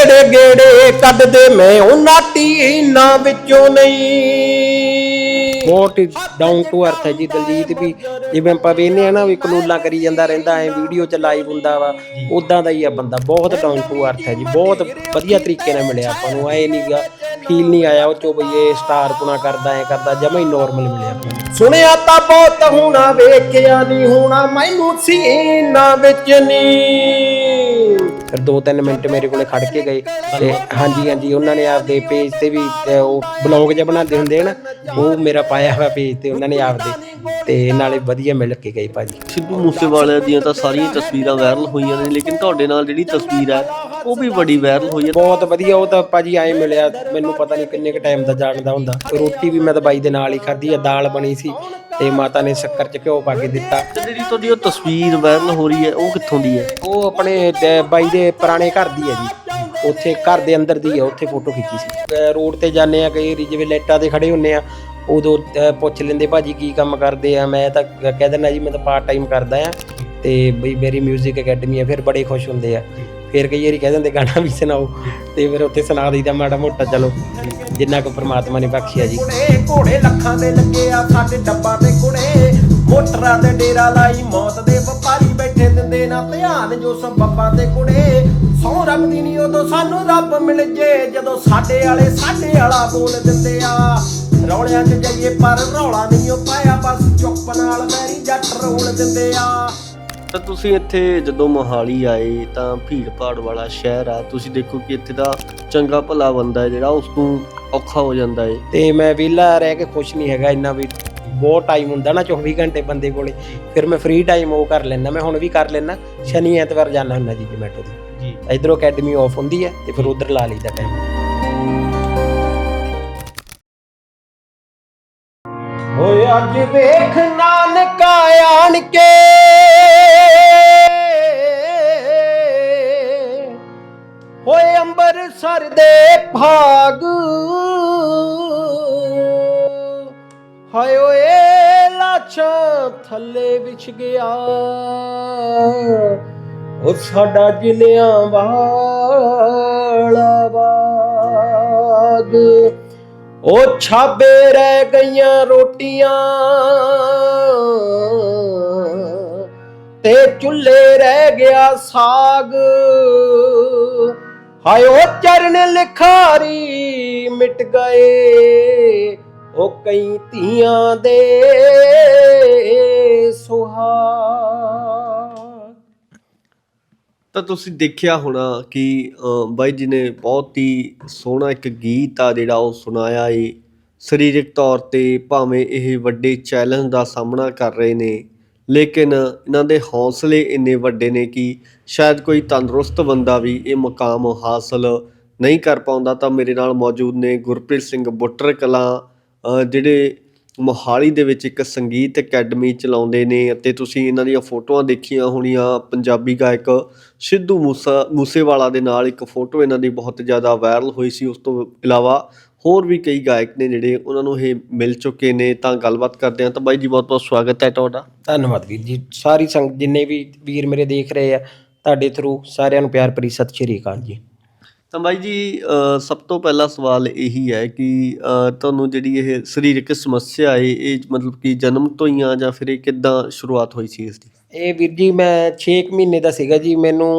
ਜਿਹੜੇ ਗੇੜੇ ਕੱਢਦੇ ਮੈਂ ਉਹਨਾਂ ਟੀਨਾਂ ਵਿੱਚੋਂ ਨਹੀਂ। ਬਹੁਤ ਡਾਊਨ ਟੂ ਅਰਥ ਹੈ ਜੀ ਦਲਜੀਤ ਵੀ। ਜਿਵੇਂ ਆਪਾਂ ਵੇਖਨੇ ਆ ਨਾ ਵੀ ਕਨੂਲਾ ਕਰੀ ਜਾਂਦਾ ਰਹਿੰਦਾ ਐ ਵੀਡੀਓ ਚ ਲਾਈਵ ਹੁੰਦਾ ਵਾ ਉਦਾਂ ਦਾ ਹੀ ਆ ਬੰਦਾ ਬਹੁਤ ਡਾਊਨ ਟੂ ਅਰਥ ਹੈ ਜੀ ਬਹੁਤ ਵਧੀਆ ਤਰੀਕੇ ਨਾਲ ਮਿਲਿਆ ਆਪਾਂ ਨੂੰ ਐ ਨਹੀਂਗਾ ਫੀਲ ਨਹੀਂ ਆਇਆ ਉਹ ਚੋਂ ਬਈ ਇਹ ਸਟਾਰ ਪੁਣਾ ਕਰਦਾ ਐ ਕਰਦਾ ਜਮਾ ਹੀ ਨਾਰਮਲ ਮਿਲਿਆ ਆਪਾਂ ਨੂੰ। ਸੁਣਿਆ ਤਾਂ ਬਹੁਤ ਹੋਣਾ ਵੇਖਿਆ ਨਹੀਂ ਹੋਣਾ ਮੈਨੂੰ ਸੀਨਾ ਵਿੱਚ ਨਹੀਂ ਫਿਰ 2-3 ਮਿੰਟ ਮੇਰੇ ਕੋਲੇ ਖੜ ਕੇ ਗਏ ਤੇ ਹਾਂਜੀ ਹਾਂਜੀ ਉਹਨਾਂ ਨੇ ਆਪਦੇ ਪੇਜ ਤੇ ਵੀ ਅਹ, ਉਹ ਬਲੌਗ ਜਿਹਾ ਬਣਾਉਂਦੇ ਹੁੰਦੇ ਆ ਨਾ ਉਹ ਮੇਰਾ ਪਾਇਆ ਹੋਇਆ ਪੇਜ ਤੇ ਉਹਨਾਂ ਨੇ ਆਪਦੇ ਤੇ ਨਾਲੇ ਵਧੀਆ ਮਿਲ ਕੇ ਗਏ ਭਾਜੀ। ਸਿੱਧੂ ਮੂਸੇਵਾਲੇ ਦੀਆਂ ਤਾਂ ਸਾਰੀਆਂ ਤਸਵੀਰਾਂ ਵਾਇਰਲ ਹੋਈਆਂ ਨੇ ਲੇਕਿਨ ਤੁਹਾਡੇ ਨਾਲ ਜਿਹੜੀ ਤਸਵੀਰ ਹੈ ਉਹ ਵੀ ਬੜੀ ਵਾਇਰਲ ਹੋਈ ਹੈ। ਬਹੁਤ ਵਧੀਆ ਉਹ ਤਾਂ ਭਾਜੀ ਐ ਮਿਲਿਆ ਮੈਨੂੰ ਪਤਾ ਨਹੀਂ ਕਿੰਨੇ ਕ ਟਾਈਮ ਦਾ ਜਾਣਦਾ ਹੁੰਦਾ। ਰੋਟੀ ਵੀ ਮੈਂ ਤਾਂ ਬਾਈ ਦੇ ਨਾਲ ਹੀ ਖਾਧੀ ਆ ਦਾਲ ਬਣੀ ਸੀ। ਤੇ ਮਾਤਾ ਨੇ ਸ਼ੱਕਰ ਚ ਘਿਓ ਪਾ ਕੇ ਦਿੱਤਾ। ਜਿਹੜੀ ਤੁਹਾਡੀ ਉਹ ਤਸਵੀਰ ਵਾਇਰਲ ਹੋ ਰਹੀ ਹੈ ਉਹ ਕਿੱਥੋਂ ਦੀ ਹੈ? ਉਹ ਆਪਣੇ ਬਾਈ ਦੇ ਪੁਰਾਣੇ ਘਰ ਦੀ ਹੈ ਜੀ। ਉੱਥੇ ਘਰ ਦੇ ਅੰਦਰ ਦੀ ਹੈ ਉੱਥੇ ਫੋਟੋ ਖਿੱਚੀ ਸੀ। ਰੋਡ ਤੇ ਜਾਂਦੇ ਆ ਕਈ ਵਾਰੀ ਜਿਵੇਂ ਲਾਈਟਾਂ ਤੇ ਖੜੇ ਹੁੰਨੇ ਆ ਉਦੋਂ ਪੁੱਛ ਲੈਂਦੇ ਭਾਜੀ ਕੀ ਕੰਮ ਕਰਦੇ ਆ? ਮੈਂ ਤਾਂ ਕਹਿ ਦਿੰਦਾ ਜੀ ਮੈਂ ਤਾਂ ਪਾਰਟ ਟਾਈਮ ਕਰਦਾ ਆ ਤੇ ਬਈ ਮੇਰੀ 뮤직 ਅਕੈਡਮੀ ਆ ਫਿਰ ਬੜੇ ਖੁਸ਼ ਹੁੰਦੇ ਆ। ਫਿਰ ਕਈ ਵਾਰੀ ਕਹਿ ਦਿੰਦੇ ਗਾਣਾ ਵੀ ਸੁਣਾਓ ਤੇ ਫਿਰ ਉੱਥੇ ਸੁਣਾ ਦਈਦਾ ਮਾੜਾ ਮੋਟਾ, ਚਲੋ ਜਿੰਨਾ ਕੁ ਪ੍ਰਮਾਤਮਾ ਨੇ ਬਖਸ਼ਿਆ ਜੀ। ਘੋੜੇ ਲੱਖਾਂ ਦੇ ਲੱਗੇ ਆ ਸਾਡੇ ਡੱਬਾ ਤੇ ਕੁੜੇ ਮੋਟਰਾਂ ਤੇ ਡੇਰਾ ਲਾਈ ਮੌਤ ਦੇ ਵਪਾਰੀ ਬੈਠੇ ਦਿੰਦੇ ਨਾ ਧਿਆਨ ਜੋ ਸਬੱਬਾਂ ਤੇ ਕੁੜੇ ਸੌ ਰੱਬ ਦੀ ਨਹੀਂ ਉਦੋਂ ਸਾਨੂੰ ਰੱਬ ਮਿਲ ਜੇ, ਜਦੋਂ ਸਾਡੇ ਵਾਲੇ ਸਾਡੇ ਵਾਲਾ ਬੋਲ ਦਿੰਦੇ ਆ। ਰੌਲਿਆਂ 'ਚ ਜਾਈਏ ਪਰ ਰੌਲਾ ਨਹੀਂ ਉਹ ਪਾਇਆ, ਬਸ ਚੁੱਪ ਨਾਲ ਮੈਰੀ ਜੱਟ ਰੋਲ ਦਿੰਦੇ ਆ। ਤਾਂ ਤੁਸੀਂ ਇੱਥੇ ਜਦੋਂ ਮੋਹਾਲੀ ਆਏ ਤਾਂ ਭੀੜ ਭਾੜ ਵਾਲਾ ਸ਼ਹਿਰ ਆ ਤੁਸੀਂ ਦੇਖੋ ਕਿ ਇੱਥੇ ਦਾ ਚੰਗਾ ਭਲਾ ਬੰਦਾ ਹੈ ਜਿਹੜਾ ਉਸ ਨੂੰ ਔਖਾ ਹੋ ਜਾਂਦਾ ਹੈ ਤੇ ਮੈਂ ਵਿਹਲਾ ਰਹਿ ਕੇ ਖੁਸ਼ ਨਹੀਂ ਹੈਗਾ ਇੰਨਾ ਵੀ ਬਹੁਤ ਟਾਈਮ ਹੁੰਦਾ ਨਾ 24 ਘੰਟੇ ਬੰਦੇ ਕੋਲੇ। ਫਿਰ ਮੈਂ ਫ੍ਰੀ ਟਾਈਮ ਉਹ ਕਰ ਲੈਣਾ ਮੈਂ ਹੁਣ ਵੀ ਕਰ ਲੈਣਾ ਸ਼ਨੀ ਐਤਵਾਰ ਜਾਣਾ ਹੁੰਦਾ ਜੀ ਜਮੈਟੋ ਤੇ। ਜੀ। ਇਧਰੋਂ ਅਕੈਡਮੀ ਆਫ ਹੁੰਦੀ ਹੈ ਤੇ ਫਿਰ ਉਧਰ ਲਾ ਲਈਦਾ ਟਾਈਮ ਓਏ ਅੱਜ ਵੇਖ ਨਾਨਕਾ ਆਣ ਕੇ ਹੋਏ ਅੰਬਰਸਰ ਦੇ ਭਾਗ। ਹਾਏ ਓਏ ਲਾਛਾਂ ਥੱਲੇ ਵਿਛ ਗਿਆ। ਉਹ ਸਾਡਾ ਜ਼ਿਲ੍ਹਿਆਂ ਵਾਲਾ ਬਾਗ। ਉਹ ਛਾਬੇ ਰਹਿ ਗਈਆਂ ਰੋਟੀਆਂ। ਤੇ ਚੁੱਲ੍ਹੇ ਰਹਿ ਗਿਆ ਸਾਗ। ਹਾਏ ਉਹ ਚਰਨ ਲਿਖਾਰੀ ਮਿਟ ਗਏ। ਉਹ ਕਈ ਧੀਆਂ ਦੇ ਸੁਹਾਗ। ਤਾਂ ਤੁਸੀਂ ਦੇਖਿਆ ਹੋਣਾ ਕਿ ਬਾਈ ਜੀ ਨੇ ਬਹੁਤ ਹੀ ਸੋਹਣਾ ਇੱਕ ਗੀਤ ਆ ਜਿਹੜਾ ਉਹ ਸੁਣਾਇਆ ਏ। ਸਰੀਰਕ ਤੌਰ ਤੇ ਭਾਵੇਂ ਇਹ ਵੱਡੇ ਚੈਲੰਜ ਦਾ ਸਾਹਮਣਾ ਕਰ ਰਹੇ ਨੇ, ਲੇਕਿਨ ਇਹਨਾਂ ਦੇ ਹੌਸਲੇ ਇੰਨੇ ਵੱਡੇ ਨੇ ਕਿ ਸ਼ਾਇਦ ਕੋਈ ਤੰਦਰੁਸਤ ਬੰਦਾ ਵੀ ਇਹ ਮੁਕਾਮ ਹਾਸਲ ਨਹੀਂ ਕਰ ਪਾਉਂਦਾ। ਤਾਂ ਮੇਰੇ ਨਾਲ ਮੌਜੂਦ ਨੇ ਗੁਰਪ੍ਰੀਤ ਸਿੰਘ ਬੁੱਟਰ ਕਲਾਂ ਜਿਹੜੇ ਮੋਹਾਲੀ ਦੇ ਵਿੱਚ ਇੱਕ ਸੰਗੀਤ ਅਕੈਡਮੀ ਚਲਾਉਂਦੇ ਨੇ ਅਤੇ ਤੁਸੀਂ ਇਹਨਾਂ ਦੀਆਂ ਫੋਟੋਆਂ ਦੇਖੀਆਂ ਹੋਣੀਆਂ, ਪੰਜਾਬੀ ਗਾਇਕ ਸਿੱਧੂ ਮੂਸਾ, ਮੂਸੇਵਾਲਾ ਦੇ ਨਾਲ ਇੱਕ ਫੋਟੋ ਇਹਨਾਂ ਦੀ ਬਹੁਤ ਜ਼ਿਆਦਾ ਵਾਇਰਲ ਹੋਈ ਸੀ, ਉਸ ਤੋਂ ਇਲਾਵਾ ਹੋਰ ਵੀ ਕਈ ਗਾਇਕ ਨੇ ਜਿਹੜੇ ਉਹਨਾਂ ਨੂੰ ਇਹ ਮਿਲ ਚੁੱਕੇ ਨੇ, ਤਾਂ ਗੱਲਬਾਤ ਕਰਦੇ ਹਾਂ। ਤਾਂ ਬਾਈ ਜੀ, ਬਹੁਤ ਬਹੁਤ ਸਵਾਗਤ ਹੈ ਤੁਹਾਡਾ। ਧੰਨਵਾਦ ਵੀਰ ਜੀ। ਸਾਰੀ ਸੰਗਤ ਜਿੰਨੇ ਵੀ ਵੀਰ ਮੇਰੇ ਦੇਖ ਰਹੇ ਆ, ਤੁਹਾਡੇ ਥਰੂ ਸਾਰਿਆਂ ਨੂੰ ਪਿਆਰ ਭਰੀ ਸਤਿ ਸ਼੍ਰੀ ਅਕਾਲ ਜੀ। ਤਾਂ ਬਾਈ ਜੀ ਸਭ ਤੋਂ ਪਹਿਲਾ ਸਵਾਲ ਇਹੀ ਹੈ ਕਿ ਤੁਹਾਨੂੰ ਜਿਹੜੀ ਇਹ ਸਰੀਰਕ ਸਮੱਸਿਆ ਹੈ ਇਹ ਮਤਲਬ ਕਿ ਜਨਮ ਤੋਂ ਹੀ ਆ ਜਾਂ ਫਿਰ ਇਹ ਕਿੱਦਾਂ ਸ਼ੁਰੂਆਤ ਹੋਈ ਸੀ ਇਸ ਦੀ? ਇਹ ਵੀਰ ਜੀ ਮੈਂ 6 ਮਹੀਨੇ ਦਾ ਸੀਗਾ ਜੀ ਮੈਨੂੰ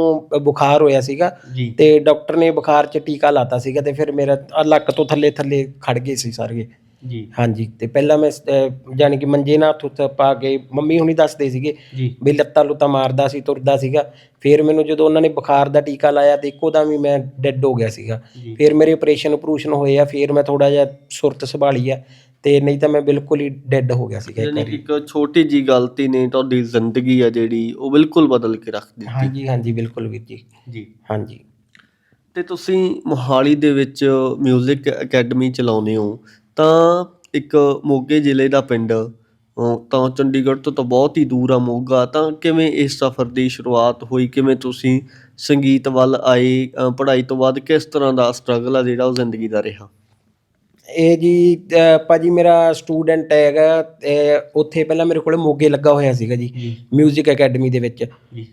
ਬੁਖਾਰ ਹੋਇਆ ਸੀਗਾ ਤੇ ਡਾਕਟਰ ਨੇ ਬੁਖਾਰ 'ਚ ਟੀਕਾ ਲਾਤਾ ਸੀਗਾ ਤੇ ਫਿਰ ਮੇਰਾ ਲੱਕ ਤੋਂ ਥੱਲੇ ਥੱਲੇ ਖੜ ਗਏ ਸੀ ਸਾਰੇ। ਜੀ। ਹਾਂਜੀ ਤੇ ਪਹਿਲਾਂ ਮੈਂ ਅਹ, ਜਾਣੀ ਕਿ ਮੰਜੇ ਨਾਲ ਹੱਥ ਉੱਤੇ ਪਾ ਕੇ ਮੰਮੀ ਹੁਣੀ ਦੱਸਦੇ ਸੀਗੇ ਜੀ। ਵੀ ਲੱਤਾਂ ਲੁੱਤਾਂ ਮਾਰਦਾ ਸੀ ਤੁਰਦਾ ਸੀਗਾ। ਫਿਰ ਮੈਨੂੰ ਜਦੋਂ ਉਹਨਾਂ ਨੇ ਬੁਖਾਰ ਦਾ ਟੀਕਾ ਲਾਇਆ ਤੇ ਇੱਕੋ ਦਮ ਹੀ ਮੈਂ ਡੈੱਡ ਹੋ ਗਿਆ ਸੀਗਾ। ਜੀ। ਫਿਰ ਮੇਰੇ ਆਪਰੇਸ਼ਨ ਆਪਰੂਸ਼ਨ ਹੋਏ ਆ ਫਿਰ ਮੈਂ ਥੋੜਾ ਜਿਹਾ ਸੁਰਤ ਸੰਭਾਲੀ ਆ ਤੇ ਨਹੀਂ ਤਾਂ ਮੈਂ ਬਿਲਕੁਲ ਹੀ ਡੈੱਡ ਹੋ ਗਿਆ ਸੀਗਾ ਇੱਕ ਯਾਨੀ ਕਿ ਵਾਰੀ। ਇੱਕ ਛੋਟੀ ਜੀ ਗਲਤੀ ਨੇ ਤੁਹਾਡੀ ਜ਼ਿੰਦਗੀ ਆ ਜਿਹੜੀ ਉਹ ਬਿਲਕੁਲ ਬਦਲ ਕੇ ਰੱਖ ਦਿੱਤੀ। ਹਾਂਜੀ ਹਾਂਜੀ ਬਿਲਕੁਲ ਵੀਰ ਜੀ। ਜੀ। ਹਾਂਜੀ। ਤੇ ਤੁਸੀਂ ਮੋਹਾਲੀ ਦੇ ਵਿੱਚ 뮤직 ਅਕੈਡਮੀ ਚਲਾਉਂਦੇ ਹੋ। ਤਾਂ ਇੱਕ ਮੋਗੇ ਜ਼ਿਲ੍ਹੇ ਦਾ ਪਿੰਡ ਤਾਂ ਚੰਡੀਗੜ੍ਹ ਤੋਂ ਤਾਂ ਬਹੁਤ ਹੀ ਦੂਰ ਆ ਮੋਗਾ। ਤਾਂ ਕਿਵੇਂ ਇਸ ਸਫ਼ਰ ਦੀ ਸ਼ੁਰੂਆਤ ਹੋਈ? ਕਿਵੇਂ ਤੁਸੀਂ ਸੰਗੀਤ ਵੱਲ ਆਏ? ਪੜ੍ਹਾਈ ਤੋਂ ਬਾਅਦ ਕਿਸ ਤਰ੍ਹਾਂ ਦਾ ਸਟਰਗਲ ਆ ਜਿਹੜਾ ਉਹ ਜ਼ਿੰਦਗੀ ਦਾ ਰਿਹਾ? ਇਹ ਜੀ ਭਾਜੀ ਮੇਰਾ ਸਟੂਡੈਂਟ ਹੈਗਾ ਤੇ ਉੱਥੇ ਪਹਿਲਾਂ ਮੇਰੇ ਕੋਲ ਮੋਗੇ ਲੱਗਾ ਹੋਇਆ ਸੀਗਾ ਜੀ 뮤직 ਅਕੈਡਮੀ ਦੇ ਵਿੱਚ।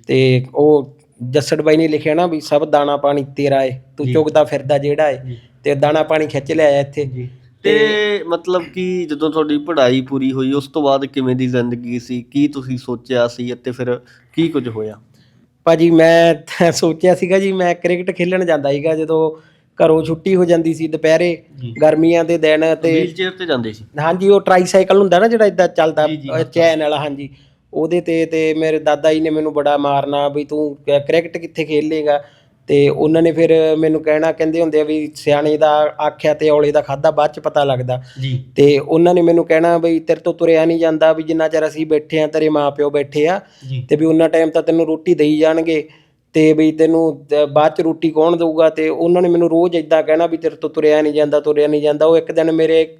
ਤੇ ਉਹ ਜੱਸੜ ਬਾਈ ਨੇ ਲਿਖਿਆ ਨਾ ਵੀ ਸਭ ਦਾਣਾ ਪਾਣੀ ਤੇਰਾ ਏ ਤੂੰ ਚੁਗਦਾ ਫਿਰਦਾ ਜਿਹੜਾ ਏ। ਤੇ ਦਾਣਾ ਪਾਣੀ ਖਿੱਚ ਲਿਆ ਇੱਥੇ। ਤੇ ਮਤਲਬ ਕਿ ਜਦੋਂ ਤੁਹਾਡੀ ਪੜ੍ਹਾਈ ਪੂਰੀ ਹੋਈ ਉਸ ਤੋਂ ਬਾਅਦ ਕਿਵੇਂ ਦੀ ਜ਼ਿੰਦਗੀ ਸੀ? ਕੀ ਤੁਸੀਂ ਸੋਚਿਆ ਸੀ ਅਤੇ ਫਿਰ ਕੀ ਕੁਝ ਹੋਇਆ? ਭਾਜੀ ਮੈਂ ਤਾਂ ਸੋਚਿਆ ਸੀਗਾ ਜੀ ਮੈਂ ਕ੍ਰਿਕਟ ਖੇਲਣ ਜਾਂਦਾ ਸੀਗਾ ਜਦੋਂ ਘਰੋਂ ਛੁੱਟੀ ਹੋ ਜਾਂਦੀ ਸੀ ਦੁਪਹਿਰੇ ਗਰਮੀਆਂ ਦੇ ਦਿਨ ਤੇ ਵੀਲ ਚੇਅਰ ਤੇ ਜਾਂਦੇ ਸੀ? ਹਾਂਜੀ ਉਹ ਟ੍ਰਾਈਸਾਈਕਲ ਹੁੰਦਾ ਨਾ ਜਿਹੜਾ ਇਦਾਂ ਚੱਲਦਾ ਚੈਨ ਵਾਲਾ ਹਾਂਜੀ। ਉਹਦੇ ਤੇ ਤੇ ਮੇਰੇ ਦਾਦਾ ਜੀ ਨੇ ਮੈਨੂੰ ਬੜਾ ਮਾਰਨਾ ਵੀ ਤੂੰ ਕ- ਕ੍ਰਿਕਟ ਕਿੱਥੇ ਖੇਲੇਗਾ? ਤੇ ਉਹਨਾਂ ਨੇ ਫਿਰ ਮੈਨੂੰ ਕਹਿਣਾ ਕਹਿੰਦੇ ਹੁੰਦੇ ਆ ਵੀ ਸਿਆਣੇ ਦਾ ਆਖਿਆ ਤੇ ਔਲੇ ਦਾ ਖਾਦਾ ਬਾਅਦ ਚ ਪਤਾ ਲੱਗਦਾ। ਜੀ। ਤੇ ਉਹਨਾਂ ਨੇ ਮੈਨੂੰ ਕਹਿਣਾ ਵੀ ਤੇਰੇ ਤੋਂ ਤੁਰਿਆ ਨਹੀਂ ਜਾਂਦਾ ਵੀ ਜਿੰਨਾ ਚਿਰ ਅਸੀਂ ਬੈਠੇ ਆ ਤੇਰੇ ਮਾਪਿਓ ਬੈਠੇ ਆ ਜੀ। ਤੇ ਵੀ ਉਹਨਾਂ ਟਾਈਮ ਤਾਂ ਤੈਨੂੰ ਰੋਟੀ ਦੇਈ ਜਾਣਗੇ ਤੇ ਵੀ ਤੈਨੂੰ ਬਾਅਦ ਚ ਰੋਟੀ ਕੌਣ ਦਊਗਾ? ਤੇ ਉਹਨਾਂ ਨੇ ਮੈਨੂੰ ਰੋਜ਼ ਇਦਾਂ ਕਹਿਣਾ ਵੀ ਤੇਰੇ ਤੋਂ ਤੁਰਿਆ ਨਹੀਂ ਜਾਂਦਾ ਤੁਰਿਆ ਨਹੀਂ ਜਾਂਦਾ। ਉਹ ਇੱਕ ਦਿਨ ਮੇਰੇ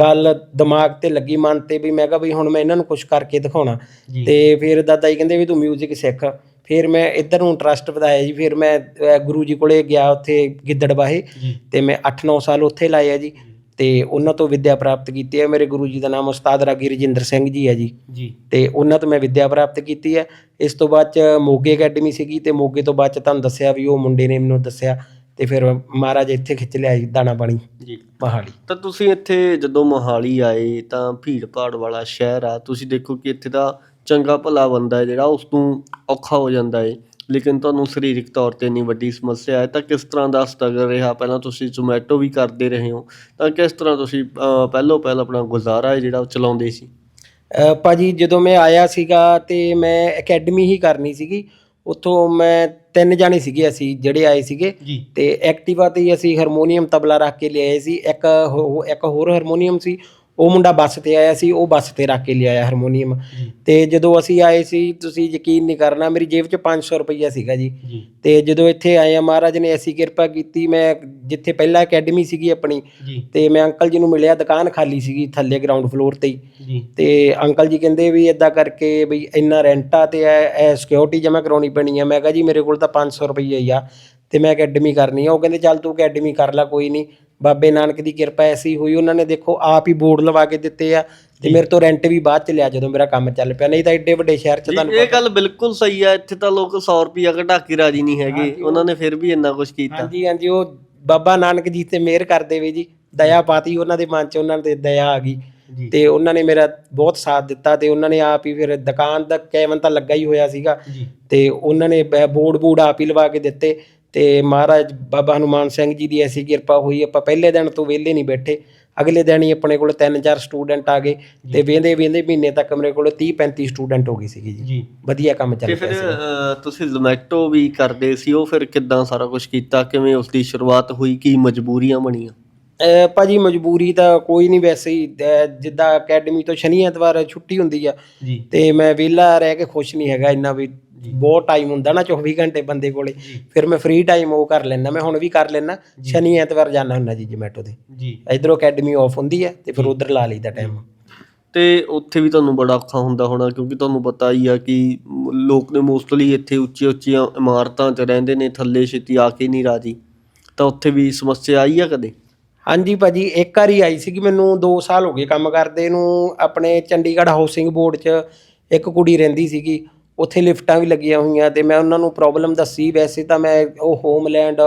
ਗੱਲ ਦਿਮਾਗ ਤੇ ਲੱਗੀ ਮਨ ਤੇ ਵੀ ਮੈਂ ਕਿਹਾ ਵੀ ਹੁਣ ਮੈਂ ਇਹਨਾਂ ਨੂੰ ਕੁਝ ਕਰਕੇ ਦਿਖਾਉਣਾ। ਤੇ ਫਿਰ ਦਾਦਾ ਜੀ ਕਹਿੰਦੇ ਵੀ ਤੂੰ 뮤직 ਸਿੱਖ। ਫਿਰ ਮੈਂ ਇੱਧਰ ਨੂੰ ਇੰਟਰਸਟ ਵਧਾਇਆ ਜੀ ਫਿਰ ਮੈਂ ਗੁਰੂ ਜੀ ਕੋਲੇ ਗਿਆ ਉੱਥੇ ਗਿੱਦੜਬਾਹੇ ਤੇ ਮੈਂ 8-9 ਸਾਲ ਉੱਥੇ ਲਾਏ ਆ ਜੀ। ਤੇ ਉਹਨਾਂ ਤੋਂ ਵਿੱਦਿਆ ਪ੍ਰਾਪਤ ਕੀਤੀ ਹੈ। ਮੇਰੇ ਗੁਰੂ ਜੀ ਦਾ ਨਾਮ ਉਸਤਾਦ ਰਾਗੀ ਰਜਿੰਦਰ ਸਿੰਘ ਜੀ ਹੈ ਜੀ। ਜੀ। ਤੇ ਉਹਨਾਂ ਤੋਂ ਮੈਂ ਵਿੱਦਿਆ ਪ੍ਰਾਪਤ ਕੀਤੀ ਹੈ। ਇਸ ਤੋਂ ਬਾਅਦ ਚ ਮੋਗੇ ਅਕੈਡਮੀ ਸੀਗੀ ਤੇ ਮੋਗੇ ਤੋਂ ਬਾਅਦ ਚ ਤੁਹਾਨੂੰ ਦੱਸਿਆ ਵੀ ਉਹ ਮੁੰਡੇ ਨੇ ਮੈਨੂੰ ਦੱਸਿਆ ਤੇ ਫਿਰ ਮਹਾਰਾਜ ਇੱਥੇ ਖਿੱਚ ਲਿਆ ਜੀ ਦਾਣਾ ਪਾਣੀ। ਜੀ। ਮਹਾਲੀ। ਤਾਂ ਤੁਸੀਂ ਇੱਥੇ ਜਦੋਂ ਮੋਹਾਲੀ ਆਏ ਤਾਂ ਭੀੜ ਭਾੜ ਵਾਲਾ ਸ਼ਹਿਰ ਆ। ਤੁਸੀਂ ਦੇਖੋ ਕਿ ਇੱਥੇ ਦਾ ਚੰਗਾ ਭਲਾ ਬੰਦਾ ਹੈ ਜਿਹੜਾ ਉਸ ਨੂੰ ਔਖਾ ਹੋ ਜਾਂਦਾ ਹੈ। ਲੇਕਿਨ ਤੁਹਾਨੂੰ ਸਰੀਰਕ ਤੌਰ ਤੇ ਇੰਨੀ ਵੱਡੀ ਸਮੱਸਿਆ ਹੈ ਤਾਂ ਕਿਸ ਤਰ੍ਹਾਂ ਦਾ ਸਟਰਗਲ ਰਿਹਾ? ਪਹਿਲਾਂ ਤੁਸੀਂ ਜ਼ੋਮੈਟੋ ਵੀ ਕਰਦੇ ਰਹੇ ਹੋ। ਤਾਂ ਕਿਸ ਤਰ੍ਹਾਂ ਤੁਸੀਂ ਪਹਿਲੋਂ ਪਹਿਲ ਆਪਣਾ ਗੁਜ਼ਾਰਾ ਹੈ ਜਿਹੜਾ ਉਹ ਚਲਾਉਂਦੇ ਸੀ? ਭਾਜੀ ਜਦੋਂ ਮੈਂ ਆਇਆ ਸੀਗਾ ਤੇ ਮੈਂ ਅਕੈਡਮੀ ਹੀ ਕਰਨੀ ਸੀਗੀ। ਉੱਥੋਂ ਮੈਂ ਤਿੰਨ ਜਾਣੇ ਸੀਗੇ ਅਸੀਂ ਜਿਹੜੇ ਆਏ ਸੀਗੇ। ਤੇ ਐਕਟਿਵਾ ਤੇ ਹੀ ਅਸੀਂ ਹਾਰਮੋਨੀਅਮ ਤਬਲਾ ਰੱਖ ਕੇ ਲਿਆਏ ਸੀ। ਇੱਕ ਹੋ- ਇੱਕ ਹੋਰ ਹਾਰਮੋਨੀਅਮ ਸੀ। ਉਹ ਮੁੰਡਾ ਬੱਸ ਤੇ ਆਇਆ ਸੀ ਉਹ ਬੱਸ ਤੇ ਰੱਖ ਕੇ ਲਿਆਇਆ ਹਾਰਮੋਨੀਅਮ ਤੇ ਜਦੋਂ ਅਸੀਂ ਆਏ ਸੀ ਤੁਸੀਂ ਯਕੀਨ ਨਹੀਂ ਕਰਨਾ ਮੇਰੀ ਜੇਬ 'ਚ 500 ਰੁਪਈਆ ਸੀਗਾ ਜੀ। ਤੇ ਜਦੋਂ ਇੱਥੇ ਆਏ ਆ ਮਹਾਰਾਜ ਨੇ ਐਸੀ ਕਿਰਪਾ ਕੀਤੀ ਮੈਂ ਜਿੱਥੇ ਪਹਿਲਾਂ ਅਕੈਡਮੀ ਸੀਗੀ ਆਪਣੀ ਤੇ ਮੈਂ ਅੰਕਲ ਜੀ ਨੂੰ ਮਿਲਿਆ ਦੁਕਾਨ ਖਾਲੀ ਸੀਗੀ ਥੱਲੇ ਗਰਾਊਂਡ ਫਲੋਰ ਤੇ ਹੀ। ਤੇ ਅੰਕਲ ਜੀ ਕਹਿੰਦੇ ਵੀ ਇਦਾਂ ਕਰਕੇ ਵੀ ਇੰਨਾ ਰੈਂਟ ਤੇ ਇਹ ਸਿਕਿਉਰਿਟੀ ਜਮ੍ਹਾਂ ਕਰਾਉਣੀ ਪੈਣੀ ਆ। ਮੈਂ ਕਿਹਾ ਜੀ ਮੇਰੇ ਕੋਲ ਤਾਂ 500 ਰੁਪਏ ਹੀ ਆ। ਤੇ ਮੈਂ ਅਕੈਡਮੀ ਕਰਨੀ ਆ। ਉਹ ਕਹਿੰਦੇ ਚੱਲ ਤੂੰ ਅਕੈਡਮੀ ਕਰ ਲੈ ਕੋਈ ਨਹੀਂ। ਬਾਬੇ ਨਾਨਕ ਦੀ ਕਿਰਪਾ ਐਸੀ ਹੋਈ ਉਹਨਾਂ ਨੇ ਦੇਖੋ ਆਪ ਹੀ ਬੋਰਡ ਲਵਾ ਕੇ ਦਿੱਤੇ ਆ ਤੇ ਮੇਰੇ ਤੋਂ ਰੈਂਟ ਵੀ ਬਾਅਦ ਚ ਲਿਆ ਜਦੋਂ ਮੇਰਾ ਕੰਮ ਚੱਲ ਪਿਆ ਨਹੀਂ ਤਾਂ ਏਡੇ ਵੱਡੇ ਸ਼ਹਿਰ ਚ ਤੁਹਾਨੂੰ ਇਹ ਗੱਲ ਬਿਲਕੁਲ ਸਹੀ ਆ ਇੱਥੇ ਤਾਂ ਲੋਕ 100 ਰੁਪਿਆ ਘਟਾ ਕੇ ਰਾਜੀ ਨਹੀਂ ਹੈਗੇ ਉਹਨਾਂ ਨੇ ਫਿਰ ਵੀ ਇੰਨਾ ਕੁਝ ਕੀਤਾ। ਹਾਂਜੀ ਹਾਂਜੀ ਉਹ ਬਾਬਾ ਨਾਨਕ ਜੀ ਤੇ ਮਿਹਰ ਕਰਦੇ ਵੇ ਜੀ ਦਇਆ ਪਾਤੀ ਉਹਨਾਂ ਦੇ ਮਨ ਚ ਉਹਨਾਂ ਤੇ ਦਇਆ ਆ ਗਈ। ਤੇ ਉਹਨਾਂ ਨੇ ਮੇਰਾ ਬਹੁਤ ਸਾਥ ਦਿੱਤਾ ਤੇ ਉਹਨਾਂ ਨੇ ਆਪ ਹੀ ਫਿਰ ਦੁਕਾਨ ਦਾ ਕੈਮਨ ਤਾਂ ਲੱਗਾ ਹੀ ਹੋਇਆ ਸੀਗਾ। ਤੇ ਉਹਨਾਂ ਨੇ ਬੋਰਡ ਬੂਡ ਆਪ ਹੀ ਲਵਾ ਕੇ ਦਿੱਤੇ। ਤੇ ਮਹਾਰਾਜ ਬਾਬਾ ਹਨੂਮਾਨ ਸਿੰਘ ਜੀ ਦੀ ਐਸੀ ਕਿਰਪਾ ਹੋਈ ਆਪਾਂ ਪਹਿਲੇ ਦਿਨ ਤੋਂ ਵਿਹਲੇ ਨਹੀਂ ਬੈਠੇ। ਅਗਲੇ ਦਿਨ ਹੀ ਆਪਣੇ ਕੋਲ ਤਿੰਨ ਚਾਰ ਸਟੂਡੈਂਟ ਆ ਗਏ ਤੇ ਵੇਂਦੇ ਵੇਂਦੇ ਮਹੀਨੇ ਤੱਕ ਮੇਰੇ ਕੋਲ 30 35 ਸਟੂਡੈਂਟ ਹੋ ਗਏ ਸੀਗੇ ਜੀ। ਵਧੀਆ ਕੰਮ ਤੇ ਚੱਲ ਫਿਰ ਪਿਆ ਸੀ ਅਹ, ਤੁਸੀਂ ਜ਼ੋਮੈਟੋ ਵੀ ਕਰਦੇ ਸੀ ਉਹ ਫਿਰ ਕਿੱਦਾਂ ਸਾਰਾ ਕੁਝ ਕੀਤਾ? ਕਿਵੇਂ ਉਸ ਦੀ ਸ਼ੁਰੂਆਤ ਹੋਈ? ਕੀ ਮਜਬੂਰੀਆਂ ਬਣੀਆਂ? ਭਾਜੀ ਮਜਬੂਰੀ ਤਾਂ ਕੋਈ ਨਹੀਂ ਵੈਸੇ ਹੀ ਅਹ ਜਿੱਦਾਂ ਅਕੈਡਮੀ ਤੋਂ ਸ਼ਨੀ ਐਤਵਾਰ ਛੁੱਟੀ ਹੁੰਦੀ ਆ ਜੀ। ਤੇ ਮੈਂ ਵਿਹਲਾ ਰਹਿ ਕੇ ਖੁਸ਼ ਨਹੀਂ ਹੈਗਾ ਇੰਨਾ ਵੀ ਬਹੁਤ ਟਾਈਮ ਹੁੰਦਾ ਨਾ 24 ਘੰਟੇ ਬੰਦੇ ਕੋਲੇ। ਫਿਰ ਮੈਂ ਫ੍ਰੀ ਟਾਈਮ ਉਹ ਕਰ ਲੈਣਾ ਮੈਂ ਹੁਣ ਵੀ ਕਰ ਲੈਣਾ ਸ਼ਨੀ ਐਤਵਾਰ ਜਾਣਾ ਹੁੰਦਾ ਜੀ ਜੋਮੈਟੋ ਤੇ। ਜੀ। ਇਧਰੋਂ ਅਕੈਡਮੀ ਆਫ ਹੁੰਦੀ ਹੈ ਤੇ ਫਿਰ ਉਧਰ ਲਾ ਲਈਦਾ ਟਾਈਮ ਤੇ ਉੱਥੇ ਵੀ ਤੁਹਾਨੂੰ ਬੜਾ ਔਖਾ ਹੁੰਦਾ ਹੋਣਾ ਕਿਉਂਕਿ ਤੁਹਾਨੂੰ ਪਤਾ ਹੀ ਆ ਕਿ ਲੋਕ ਨੇ ਮੋਸਟਲੀ ਇੱਥੇ ਉੱਚੀ ਉੱਚੀਆਂ ਇਮਾਰਤਾਂ 'ਚ ਰਹਿੰਦੇ ਨੇ ਥੱਲੇ ਛੇਤੀ ਆ ਕੇ ਨਹੀਂ ਰਾਜੀ। ਤਾਂ ਉੱਥੇ ਵੀ ਸਮੱਸਿਆ ਆਈ ਆ ਕਦੇ? ਹਾਂਜੀ ਭਾਜੀ ਇੱਕ ਵਾਰੀ ਆਈ ਸੀ ਕਿ ਮੈਨੂੰ 2 ਸਾਲ ਹੋ ਗਏ ਕੰਮ ਕਰਦੇ ਨੂੰ ਆਪਣੇ ਚੰਡੀਗੜ੍ਹ ਹਾਊਸਿੰਗ ਬੋਰਡ 'ਚ ਇੱਕ ਕੁੜੀ ਰਹਿੰਦੀ ਸੀਗੀ ਉੱਥੇ ਲਿਫਟਾਂ ਵੀ ਲੱਗੀਆਂ ਹੋਈਆਂ ਤੇ ਮੈਂ ਉਹਨਾਂ ਨੂੰ ਪ੍ਰੋਬਲਮ ਦੱਸੀ ਵੈਸੇ ਤਾਂ ਮੈਂ ਉਹ ਹੋਮਲੈਂਡ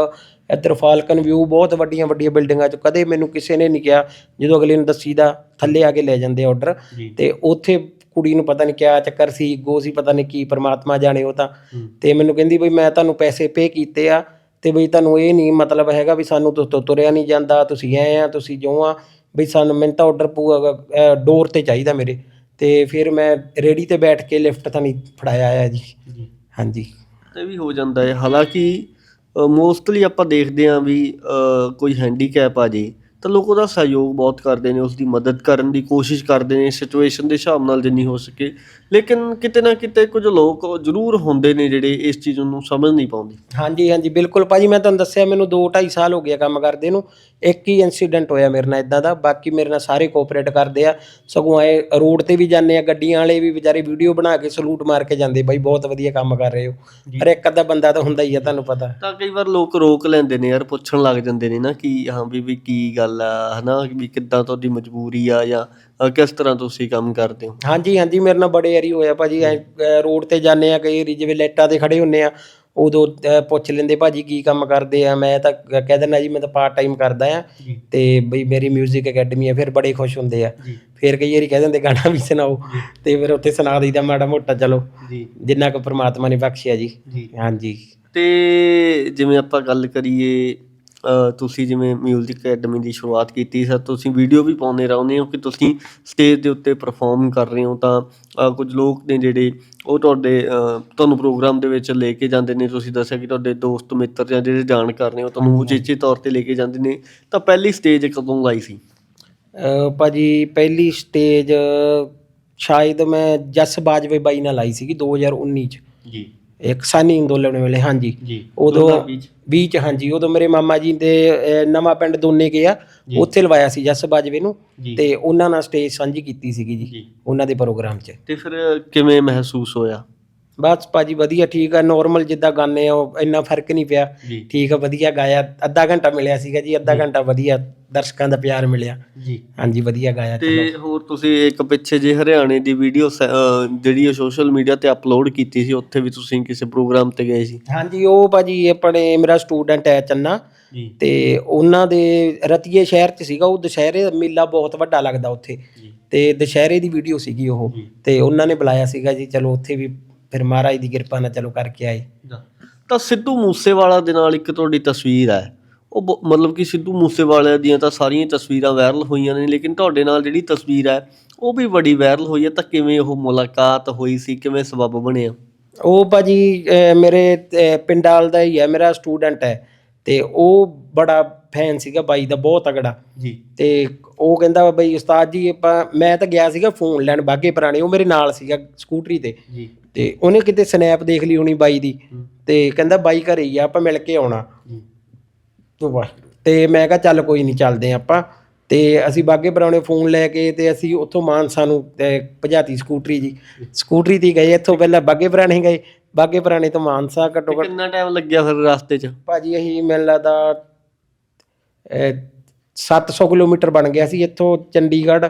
ਇੱਧਰ ਫਾਲਕਨ ਵਿਊ ਬਹੁਤ ਵੱਡੀਆਂ ਵੱਡੀਆਂ ਬਿਲਡਿੰਗਾਂ 'ਚ ਕਦੇ ਮੈਨੂੰ ਕਿਸੇ ਨੇ ਨਹੀਂ ਕਿਹਾ ਜਦੋਂ ਅਗਲੇ ਨੂੰ ਦੱਸੀਦਾ ਥੱਲੇ ਆ ਕੇ ਲੈ ਜਾਂਦੇ ਆਰਡਰ ਤੇ ਉੱਥੇ ਕੁੜੀ ਨੂੰ ਪਤਾ ਨਹੀਂ ਕਿਆ ਚੱਕਰ ਸੀ ਗੋ ਸੀ ਪਤਾ ਨਹੀਂ ਕੀ ਪ੍ਰਮਾਤਮਾ ਜਾਣੇ ਉਹ ਤਾਂ ਤੇ ਮੈਨੂੰ ਕਹਿੰਦੀ ਬਈ ਮੈਂ ਤੁਹਾਨੂੰ ਪੈਸੇ ਪੇ ਕੀਤੇ ਆ ਤੇ ਬਈ ਤੁਹਾਨੂੰ ਇਹ ਨਹੀਂ ਮਤਲਬ ਹੈਗਾ ਵੀ ਸਾਨੂੰ ਤੁ ਤੁ- ਤੁਰਿਆ ਨਹੀਂ ਜਾਂਦਾ ਤੁਸੀਂ ਐ ਆ ਤੁਸੀਂ ਜੋ ਆ ਬਈ ਸਾਨੂੰ ਮੈਨੂੰ ਤਾਂ ਆਰਡਰ ਪੂਰਾ ਡੋਰ ਤੇ ਚਾਹੀਦਾ ਮੇਰੇ। ਤੇ ਫਿਰ ਮੈਂ ਰੇੜੀ ਤੇ ਬੈਠ ਕੇ ਲਿਫਟ ਤਾਂ ਨਹੀਂ ਫੜਾਇਆ ਆ ਜੀ। ਹਾਂਜੀ। ਇਹ ਵੀ ਹੋ ਜਾਂਦਾ ਹੈ। ਹਾਲਾਂਕਿ ਮੋਸਟਲੀ ਆਪਾਂ ਦੇਖਦੇ ਹਾਂ ਵੀ ਕੋਈ ਹੈਂਡੀਕੈਪ ਆ ਜੇ ਤਾਂ ਲੋਕ ਉਹਦਾ ਸਹਿਯੋਗ ਬਹੁਤ ਕਰਦੇ ਨੇ ਉਸ ਦੀ ਮਦਦ ਕਰਨ ਦੀ ਕੋਸ਼ਿਸ਼ ਕਰਦੇ ਨੇ ਸਿਚੁਏਸ਼ਨ ਦੇ ਹਿਸਾਬ ਨਾਲ ਜਿੰਨੀ ਹੋ ਸਕੇ। ਲੇਕਿਨ ਕਿਤੇ ਨਾ ਕਿਤੇ ਕੁਝ ਲੋਕ ਜ਼ਰੂਰ ਹੁੰਦੇ ਨੇ ਜਿਹੜੇ ਇਸ ਚੀਜ਼ ਨੂੰ ਸਮਝ ਨਹੀਂ ਪਾਉਂਦੇ। ਹਾਂਜੀ ਹਾਂਜੀ ਬਿਲਕੁਲ। ਭਾਜੀ ਮੈਂ ਤੁਹਾਨੂੰ ਦੱਸਿਆ ਮੈਨੂੰ 2 2.5 ਸਾਲ ਹੋ ਗਿਆ ਕੰਮ ਕਰਦੇ ਨੂੰ। ਇੱਕ ਹੀ ਇਨਸੀਡੈਂਟ ਹੋਇਆ ਮੇਰੇ ਨਾਲ ਇਦਾਂ ਦਾ ਬਾਕੀ ਮੇਰੇ ਨਾਲ ਸਾਰੇ ਕੋਆਪਰੇਟ ਕਰਦੇ ਆ। ਸਗੋਂ ਐ ਰੋਡ ਤੇ ਵੀ ਜਾਂਦੇ ਆ ਗੱਡੀਆਂ ਵਾਲੇ ਵੀ ਵਿਚਾਰੇ ਵੀਡੀਓ ਬਣਾ ਕੇ ਸਲੂਟ ਮਾਰ ਕੇ ਜਾਂਦੇ ਬਾਈ ਬਹੁਤ ਵਧੀਆ ਕੰਮ ਕਰ ਰਹੇ ਹੋ। ਪਰ ਇੱਕ ਅੱਧਾ ਬੰਦਾ ਤਾਂ ਹੁੰਦਾ ਹੀ ਆ ਤੁਹਾਨੂੰ ਪਤਾ। ਤਾਂ ਕਈ ਵਾਰ ਲੋਕ ਰੋਕ ਲੈਂਦੇ ਨੇ ਯਾਰ ਪੁੱਛਣ ਲੱਗ ਜਾਂਦੇ ਨੇ ਨਾ ਕਿ ਹਾਂ ਵੀ ਵੀ ਕੀ ਗੱਲ ਆ ਹਨਾ ਵੀ ਕਿੱਦਾਂ ਤੁਹਾਡੀ ਮਜਬੂਰੀ ਆ ਜਾਂ ਅਹ, ਕਿਸ ਤਰ੍ਹਾਂ ਤੁਸੀਂ ਕੰਮ ਕਰਦੇ ਹੋ? ਹਾਂਜੀ ਹਾਂਜੀ ਮੇਰੇ ਨਾਲ ਬੜੇ ਵਾਰੀ ਹੋਇਆ ਭਾਜੀ ਐਂ, ਅਹ, ਰੋਡ ਤੇ ਜਾਂਦੇ ਆ ਕਈ ਵਾਰੀ ਜਿਵੇਂ ਲਾਈਟਾਂ ਤੇ ਖੜੇ ਹੁੰਨੇ ਆ ਉਦੋਂ ਅਹ, ਪੁੱਛ ਲੈਂਦੇ ਭਾਜੀ ਕੀ ਕੰਮ ਕਰਦੇ ਆ ਮੈਂ ਤਾਂ ਕ- ਕਹਿ ਦਿੰਦਾ ਜੀ ਮੈਂ ਤਾਂ ਪਾਰਟ ਟਾਈਮ ਕਰਦਾ ਆ ਤੇ ਬਈ ਮੇਰੀ 뮤직 ਅਕੈਡਮੀ ਆ ਫਿਰ ਬੜੇ ਖੁਸ਼ ਹੁੰਦੇ ਆ। ਫਿਰ ਕਈ ਵਾਰੀ ਕਹਿ ਦਿੰਦੇ ਗਾਣਾ ਵੀ ਸੁਣਾਓ ਤੇ ਫਿਰ ਉੱਥੇ ਸੁਣਾ ਦਈਦਾ ਮਾੜਾ ਮੋਟਾ ਚਲੋ ਜੀ। ਜਿੰਨਾ ਕੁ ਪ੍ਰਮਾਤਮਾ ਨੇ ਬਖਸ਼ਿਆ ਜੀ। ਜੀ। ਹਾਂਜੀ। ਤੇ ਜਿਵੇਂ ਆਪਾਂ ਗੱਲ ਕਰੀਏ ਤੁਸੀਂ ਜਿਵੇਂ 뮤직 ਅਕੈਡਮੀ ਦੀ ਸ਼ੁਰੂਆਤ ਕੀਤੀ ਸਰ ਤੁਸੀਂ ਵੀਡੀਓ ਵੀ ਪਾਉਂਦੇ ਰਹੰਦੇ ਹੋ ਕਿ ਤੁਸੀਂ ਸਟੇਜ ਦੇ ਉੱਤੇ ਪਰਫਾਰਮ ਕਰ ਰਹੇ ਹੋ ਤਾਂ ਕੁਝ ਲੋਕ ਨੇ ਜਿਹੜੇ ਉਹ ਤੁਹਾਡੇ ਤੁਹਾਨੂੰ ਪ੍ਰੋਗਰਾਮ ਦੇ ਵਿੱਚ ਲੈ ਕੇ ਜਾਂਦੇ ਨੇ ਤੁਸੀਂ ਦੱਸਿਆ ਕਿ ਤੁਹਾਡੇ ਦੋਸਤ ਮਿੱਤਰ ਜਾਂ ਜਿਹੜੇ ਜਾਣਕਾਰ ਨੇ ਉਹ ਤੁਹਾਨੂੰ ਉਚੇਚੇ ਤੌਰ ਤੇ ਲੈ ਕੇ ਜਾਂਦੇ ਨੇ ਤਾਂ ਪਹਿਲੀ ਸਟੇਜ ਕਦੋਂ ਲਾਈ ਸੀ? ਭਾਜੀ ਪਹਿਲੀ ਸਟੇਜ ਸ਼ਾਇਦ ਮੈਂ ਜਸ ਬਾਜਵੇ ਬਾਈ ਨਾਲ ਲਾਈ ਸੀਗੀ 2019 ਚ। ਜੀ। ਇੱਕ ਸਾਨੀ ਅੰਦੋਲਨ ਵੇਲੇ ਹਾਂਜੀ। ਜੀ ਉਦੋਂ ਬੀਚ ਹਾਂਜੀ ਉਦੋਂ ਮੇਰੇ ਮਾਮਾ ਜੀ ਦੇ ਅਹ, ਨਵਾਂ ਪਿੰਡ ਦੋਨੇ ਗਿਆ ਉੱਥੇ ਲਵਾਇਆ ਸੀ ਜਸ ਬਾਜਵੇ ਨੂੰ। ਤੇ ਉਹਨਾਂ ਨਾਲ ਸਟੇਜ ਸਾਂਝੀ ਕੀਤੀ ਸੀਗੀ ਜੀ ਜੀ। ਉਹਨਾਂ ਦੇ ਪ੍ਰੋਗਰਾਮ 'ਚ। ਤੇ ਫਿਰ ਕਿਵੇਂ ਮਹਿਸੂਸ ਹੋਇਆ? ਬਸ ਭਾਜੀ ਵਧੀਆ ਠੀਕ ਆ ਨਾਰਮਲ ਜਿੱਦਾਂ ਗਾਣੇ ਆ ਉਹ ਇੰਨਾ ਫ਼ਰਕ ਨਹੀਂ ਪਿਆ। ਜੀ। ਠੀਕ ਆ ਵਧੀਆ ਗਾਇਆ ਅੱਧਾ ਘੰਟਾ ਮਿਲਿਆ ਸੀਗਾ ਜੀ ਅੱਧਾ ਘੰਟਾ ਵਧੀਆ ਦਰਸ਼ਕਾਂ ਦਾ ਪਿਆਰ ਮਿਲਿਆ। ਜੀ। ਹਾਂਜੀ ਵਧੀਆ ਗਾਇਆ ਤੇ ਹੋਰ ਤੁਸੀਂ ਇੱਕ ਪਿੱਛੇ ਜੇ ਹਰਿਆਣੇ ਦੀ ਵੀਡੀਓ ਜਿਹੜੀ ਉਹ ਸੋਸ਼ਲ ਮੀਡੀਆ ਤੇ ਅਪਲੋਡ ਕੀਤੀ ਸੀ ਉੱਥੇ ਵੀ ਤੁਸੀਂ ਕਿਸੇ ਪ੍ਰੋਗਰਾਮ ਤੇ ਗਏ ਸੀ? ਹਾਂਜੀ ਉਹ ਭਾਜੀ ਆਪਣੇ ਮੇਰਾ ਸਟੂਡੈਂਟ ਹੈ ਚੰਨਾ। ਜੀ। ਤੇ ਉਹਨਾਂ ਦੇ ਰਤੀਏ ਸ਼ਹਿਰ 'ਚ ਸੀਗਾ ਉਹ ਦੁਸ਼ਹਿਰੇ ਦਾ ਮੇਲਾ ਬਹੁਤ ਵੱਡਾ ਲੱਗਦਾ ਉੱਥੇ। ਜੀ। ਤੇ ਦੁਸ਼ਹਿਰੇ ਦੀ ਵੀਡੀਓ ਸੀਗੀ ਉਹ। ਜੀ। ਤੇ ਉਹਨਾਂ ਨੇ ਬੁਲਾਇਆ ਸੀਗਾ ਜੀ ਚਲੋ ਉੱਥੇ ਵੀ ਫਿਰ ਮਹਾਰਾਜ ਦੀ ਕਿਰਪਾ ਨਾਲ ਚਲੋ ਕਰਕੇ ਆਏ। ਤਾਂ ਸਿੱਧੂ ਮੂਸੇਵਾਲਾ ਦੇ ਨਾਲ ਇੱਕ ਤੁਹਾਡੀ ਤਸਵੀਰ ਹੈ। ਉਹ ਬ- ਮਤਲਬ ਕਿ ਸਿੱਧੂ ਮੂਸੇਵਾਲੇ ਦੀਆਂ ਤਾਂ ਸਾਰੀਆਂ ਹੀ ਤਸਵੀਰਾਂ ਵਾਇਰਲ ਹੋਈਆਂ ਨੇ ਲੇਕਿਨ ਤੁਹਾਡੇ ਨਾਲ ਜਿਹੜੀ ਤਸਵੀਰ ਹੈ ਉਹ ਵੀ ਬੜੀ ਵਾਇਰਲ ਹੋਈ ਹੈ। ਤਾਂ ਕਿਵੇਂ ਉਹ ਮੁਲਾਕਾਤ ਹੋਈ ਸੀ? ਕਿਵੇਂ ਸਬਬ ਬਣਿਆ ਉਹ ਭਾਜੀ ਅਹ ਮੇਰੇ ਅਹ ਪਿੰਡਾਲ ਦਾ ਹੀ ਹੈ ਮੇਰਾ ਸਟੂਡੈਂਟ ਹੈ। ਤੇ ਉਹ ਬੜਾ ਫੈਨ ਸੀਗਾ ਬਾਈ ਦਾ ਬਹੁਤ ਤਗੜਾ ਜੀ। ਤੇ ਉਹ ਕਹਿੰਦਾ ਬਈ ਉਸਤਾਦ ਜੀ ਆਪਾਂ ਮੈਂ ਤਾਂ ਗਿਆ ਸੀਗਾ ਫੋਨ ਲੈਣ ਬਾਗੇ ਪੁਰਾਣੇ ਉਹ ਮੇਰੇ ਨਾਲ ਸੀਗਾ ਸਕੂਟਰੀ ਤੇ। ਜੀ। ਤੇ ਉਹਨੇ ਕਿਤੇ ਸਨੈਪ ਦੇਖ ਲਈ ਹੋਣੀ ਬਾਈ ਦੀ। ਤੇ ਕਹਿੰਦਾ ਬਾਈ ਘਰੇ ਹੀ ਆ ਆਪਾਂ ਮਿਲ ਕੇ ਆਉਣਾ। ਤੂੰ ਵਾਹ ਤੇ ਮੈਂ ਕਿਹਾ ਚੱਲ ਕੋਈ ਨਹੀਂ ਚੱਲਦੇ ਆਪਾਂ। ਤੇ ਅਸੀਂ ਬਾਗੇ ਪੁਰਾਣੇ ਫੋਨ ਲੈ ਕੇ ਤੇ ਅਸੀਂ ਉੱਥੋਂ ਮਾਨਸਾ ਨੂੰ ਤੇ ਭਜਾਤੀ ਸਕੂਟਰੀ ਜੀ। ਸਕੂਟਰੀ ਤੇ ਹੀ ਗਏ ਇੱਥੋਂ ਪਹਿਲਾਂ ਬਾਗੇ ਪੁਰਾਣੇ ਗਏ। ਬਾਗੇ ਪੁਰਾਣੇ ਤੋਂ ਮਾਨਸਾ ਘੱਟੋ ਘੱਟ ਕਿੰਨਾ ਟਾਈਮ ਲੱਗਿਆ ਫਿਰ ਰਸਤੇ 'ਚ? ਭਾਜੀ ਅਸੀਂ ਮੈਨੂੰ ਲੱਗਦਾ ਅਹ, 700 ਕਿਲੋਮੀਟਰ ਬਣ ਗਿਆ ਸੀ ਇੱਥੋਂ ਚੰਡੀਗੜ੍ਹ।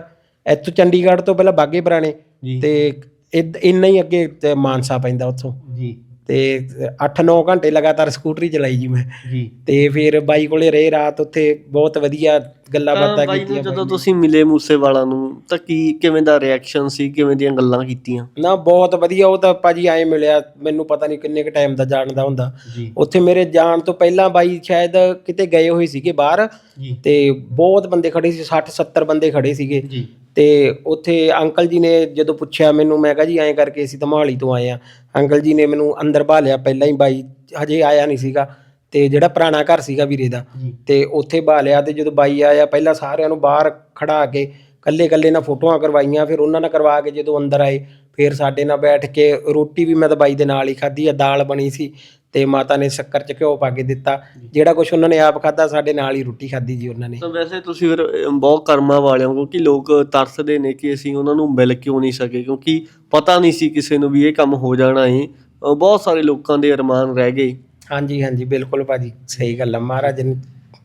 ਇੱਥੋਂ ਚੰਡੀਗੜ੍ਹ ਤੋਂ ਪਹਿਲਾਂ ਬਾਗੇ ਪੁਰਾਣੇ ਜੀ। ਤੇ ਇਦ- ਇੰਨਾ ਹੀ ਅੱਗੇ ਤੇ ਮਾਨਸਾ ਪੈਂਦਾ ਉੱਥੋਂ। ਜੀ। ਤੇ 8-9 ਘੰਟੇ ਲਗਾਤਾਰ ਸਕੂਟਰੀ ਚਲਾਈ ਜੀ ਮੈਂ। ਜੀ। ਤੇ ਫਿਰ ਬਾਈ ਕੋਲੇ ਰਹੇ ਰਾਤ ਉੱਥੇ ਬਹੁਤ ਵਧੀਆ ਗੱਲਾਂ ਤਾਂ ਬਾਤਾਂ ਬਾਈ ਨੂੰ ਕੀਤੀਆਂ ਜਦੋਂ ਤੁਸੀਂ ਮਿਲੇ ਮੂਸੇਵਾਲਾ ਨੂੰ ਤਾਂ ਕੀ ਕਿਵੇਂ ਦਾ ਰਿਐਕਸ਼ਨ ਸੀ? ਕਿਵੇਂ ਦੀਆਂ ਗੱਲਾਂ ਕੀਤੀਆਂ? ਨਾ ਬਹੁਤ ਵਧੀਆ ਉਹ ਤਾਂ ਭਾਜੀ ਐ ਮਿਲਿਆ ਮੈਨੂੰ ਪਤਾ ਨਹੀਂ ਕਿੰਨੇ ਕ ਟਾਈਮ ਦਾ ਜਾਣਦਾ ਹੁੰਦਾ। ਜੀ। ਉੱਥੇ ਮੇਰੇ ਜਾਣ ਤੋਂ ਪਹਿਲਾਂ ਬਾਈ ਸ਼ਾਇਦ ਕਿਤੇ ਗਏ ਹੋਏ ਸੀਗੇ ਬਾਹਰ। ਜੀ। ਤੇ ਬਹੁਤ ਬੰਦੇ ਖੜੇ ਸੀ 60 70 ਬੰਦੇ ਖੜੇ ਸੀਗੇ। ਜੀ। ਤੇ ਉੱਥੇ ਅੰਕਲ ਜੀ ਨੇ ਜਦੋਂ ਪੁੱਛਿਆ ਮੈਨੂੰ ਮੈਂ ਕਿਹਾ ਜੀ ਐਂ ਕਰਕੇ ਅਸੀਂ ਤਾਂ ਮੋਹਾਲੀ ਤੋਂ ਆਏ ਆ ਅੰਕਲ ਜੀ ਨੇ ਮੈਨੂੰ ਅੰਦਰ ਬਾਲਿਆ ਪਹਿਲਾਂ ਹੀ ਬਾਈ ਹਜੇ ਆਇਆ ਨਹੀਂ ਸੀਗਾ ਤੇ ਜਿਹੜਾ ਪੁਰਾਣਾ ਘਰ ਸੀਗਾ ਵੀਰੇ ਦਾ ਜੀ। ਤੇ ਉੱਥੇ ਬਾਲਿਆ ਤੇ ਜਦੋਂ ਬਾਈ ਆਇਆ ਪਹਿਲਾਂ ਸਾਰਿਆਂ ਨੂੰ ਬਾਹਰ ਖੜਾ ਕੇ ਕੱਲੇ ਕੱਲੇ ਨਾਲ ਫੋਟੋਆਂ ਕਰਵਾਈਆਂ ਫਿਰ ਉਹਨਾਂ ਨਾਲ ਕਰਵਾ ਕੇ ਜਦੋਂ ਅੰਦਰ ਆਏ ਫਿਰ ਸਾਡੇ ਨਾਲ ਬੈਠ ਕੇ ਰੋਟੀ ਵੀ ਮੈਂ ਤਾਂ ਬਾਈ ਦੇ ਨਾਲ ਹੀ ਖਾਧੀ ਆ ਦਾਲ ਬਣੀ ਸੀ ਤੇ ਮਾਤਾ ਨੇ ਸ਼ੱਕਰ ਚ ਘਿਓ ਪਾ ਕੇ ਦਿੱਤਾ। ਜਿਹੜਾ ਕੁਝ ਉਹਨਾਂ ਨੇ ਆਪ ਖਾਧਾ ਸਾਡੇ ਨਾਲ ਹੀ ਰੋਟੀ ਖਾਧੀ ਜੀ ਉਹਨਾਂ ਨੇ। ਤਾਂ ਵੈਸੇ ਤੁਸੀਂ ਫਿਰ ਬਹੁਤ ਕਰਮਾਂ ਵਾਲੇ ਹੋ ਕਿਉਂਕਿ ਲੋਕ ਤਰਸਦੇ ਨੇ ਕਿ ਅਸੀਂ ਉਹਨਾਂ ਨੂੰ ਮਿਲ ਕਿਉਂ ਨਹੀਂ ਸਕੇ ਕਿਉਂਕਿ ਪਤਾ ਨਹੀਂ ਸੀ ਕਿਸੇ ਨੂੰ ਵੀ ਇਹ ਕੰਮ ਹੋ ਜਾਣਾ ਹੈ ਬਹੁਤ ਸਾਰੇ ਲੋਕਾਂ ਦੇ ਅਰਮਾਨ ਰਹਿ ਗਏ। ਹਾਂਜੀ ਹਾਂਜੀ ਬਿਲਕੁਲ ਭਾਜੀ ਸਹੀ ਗੱਲ ਆ ਮਹਾਰਾਜ ਨੇ।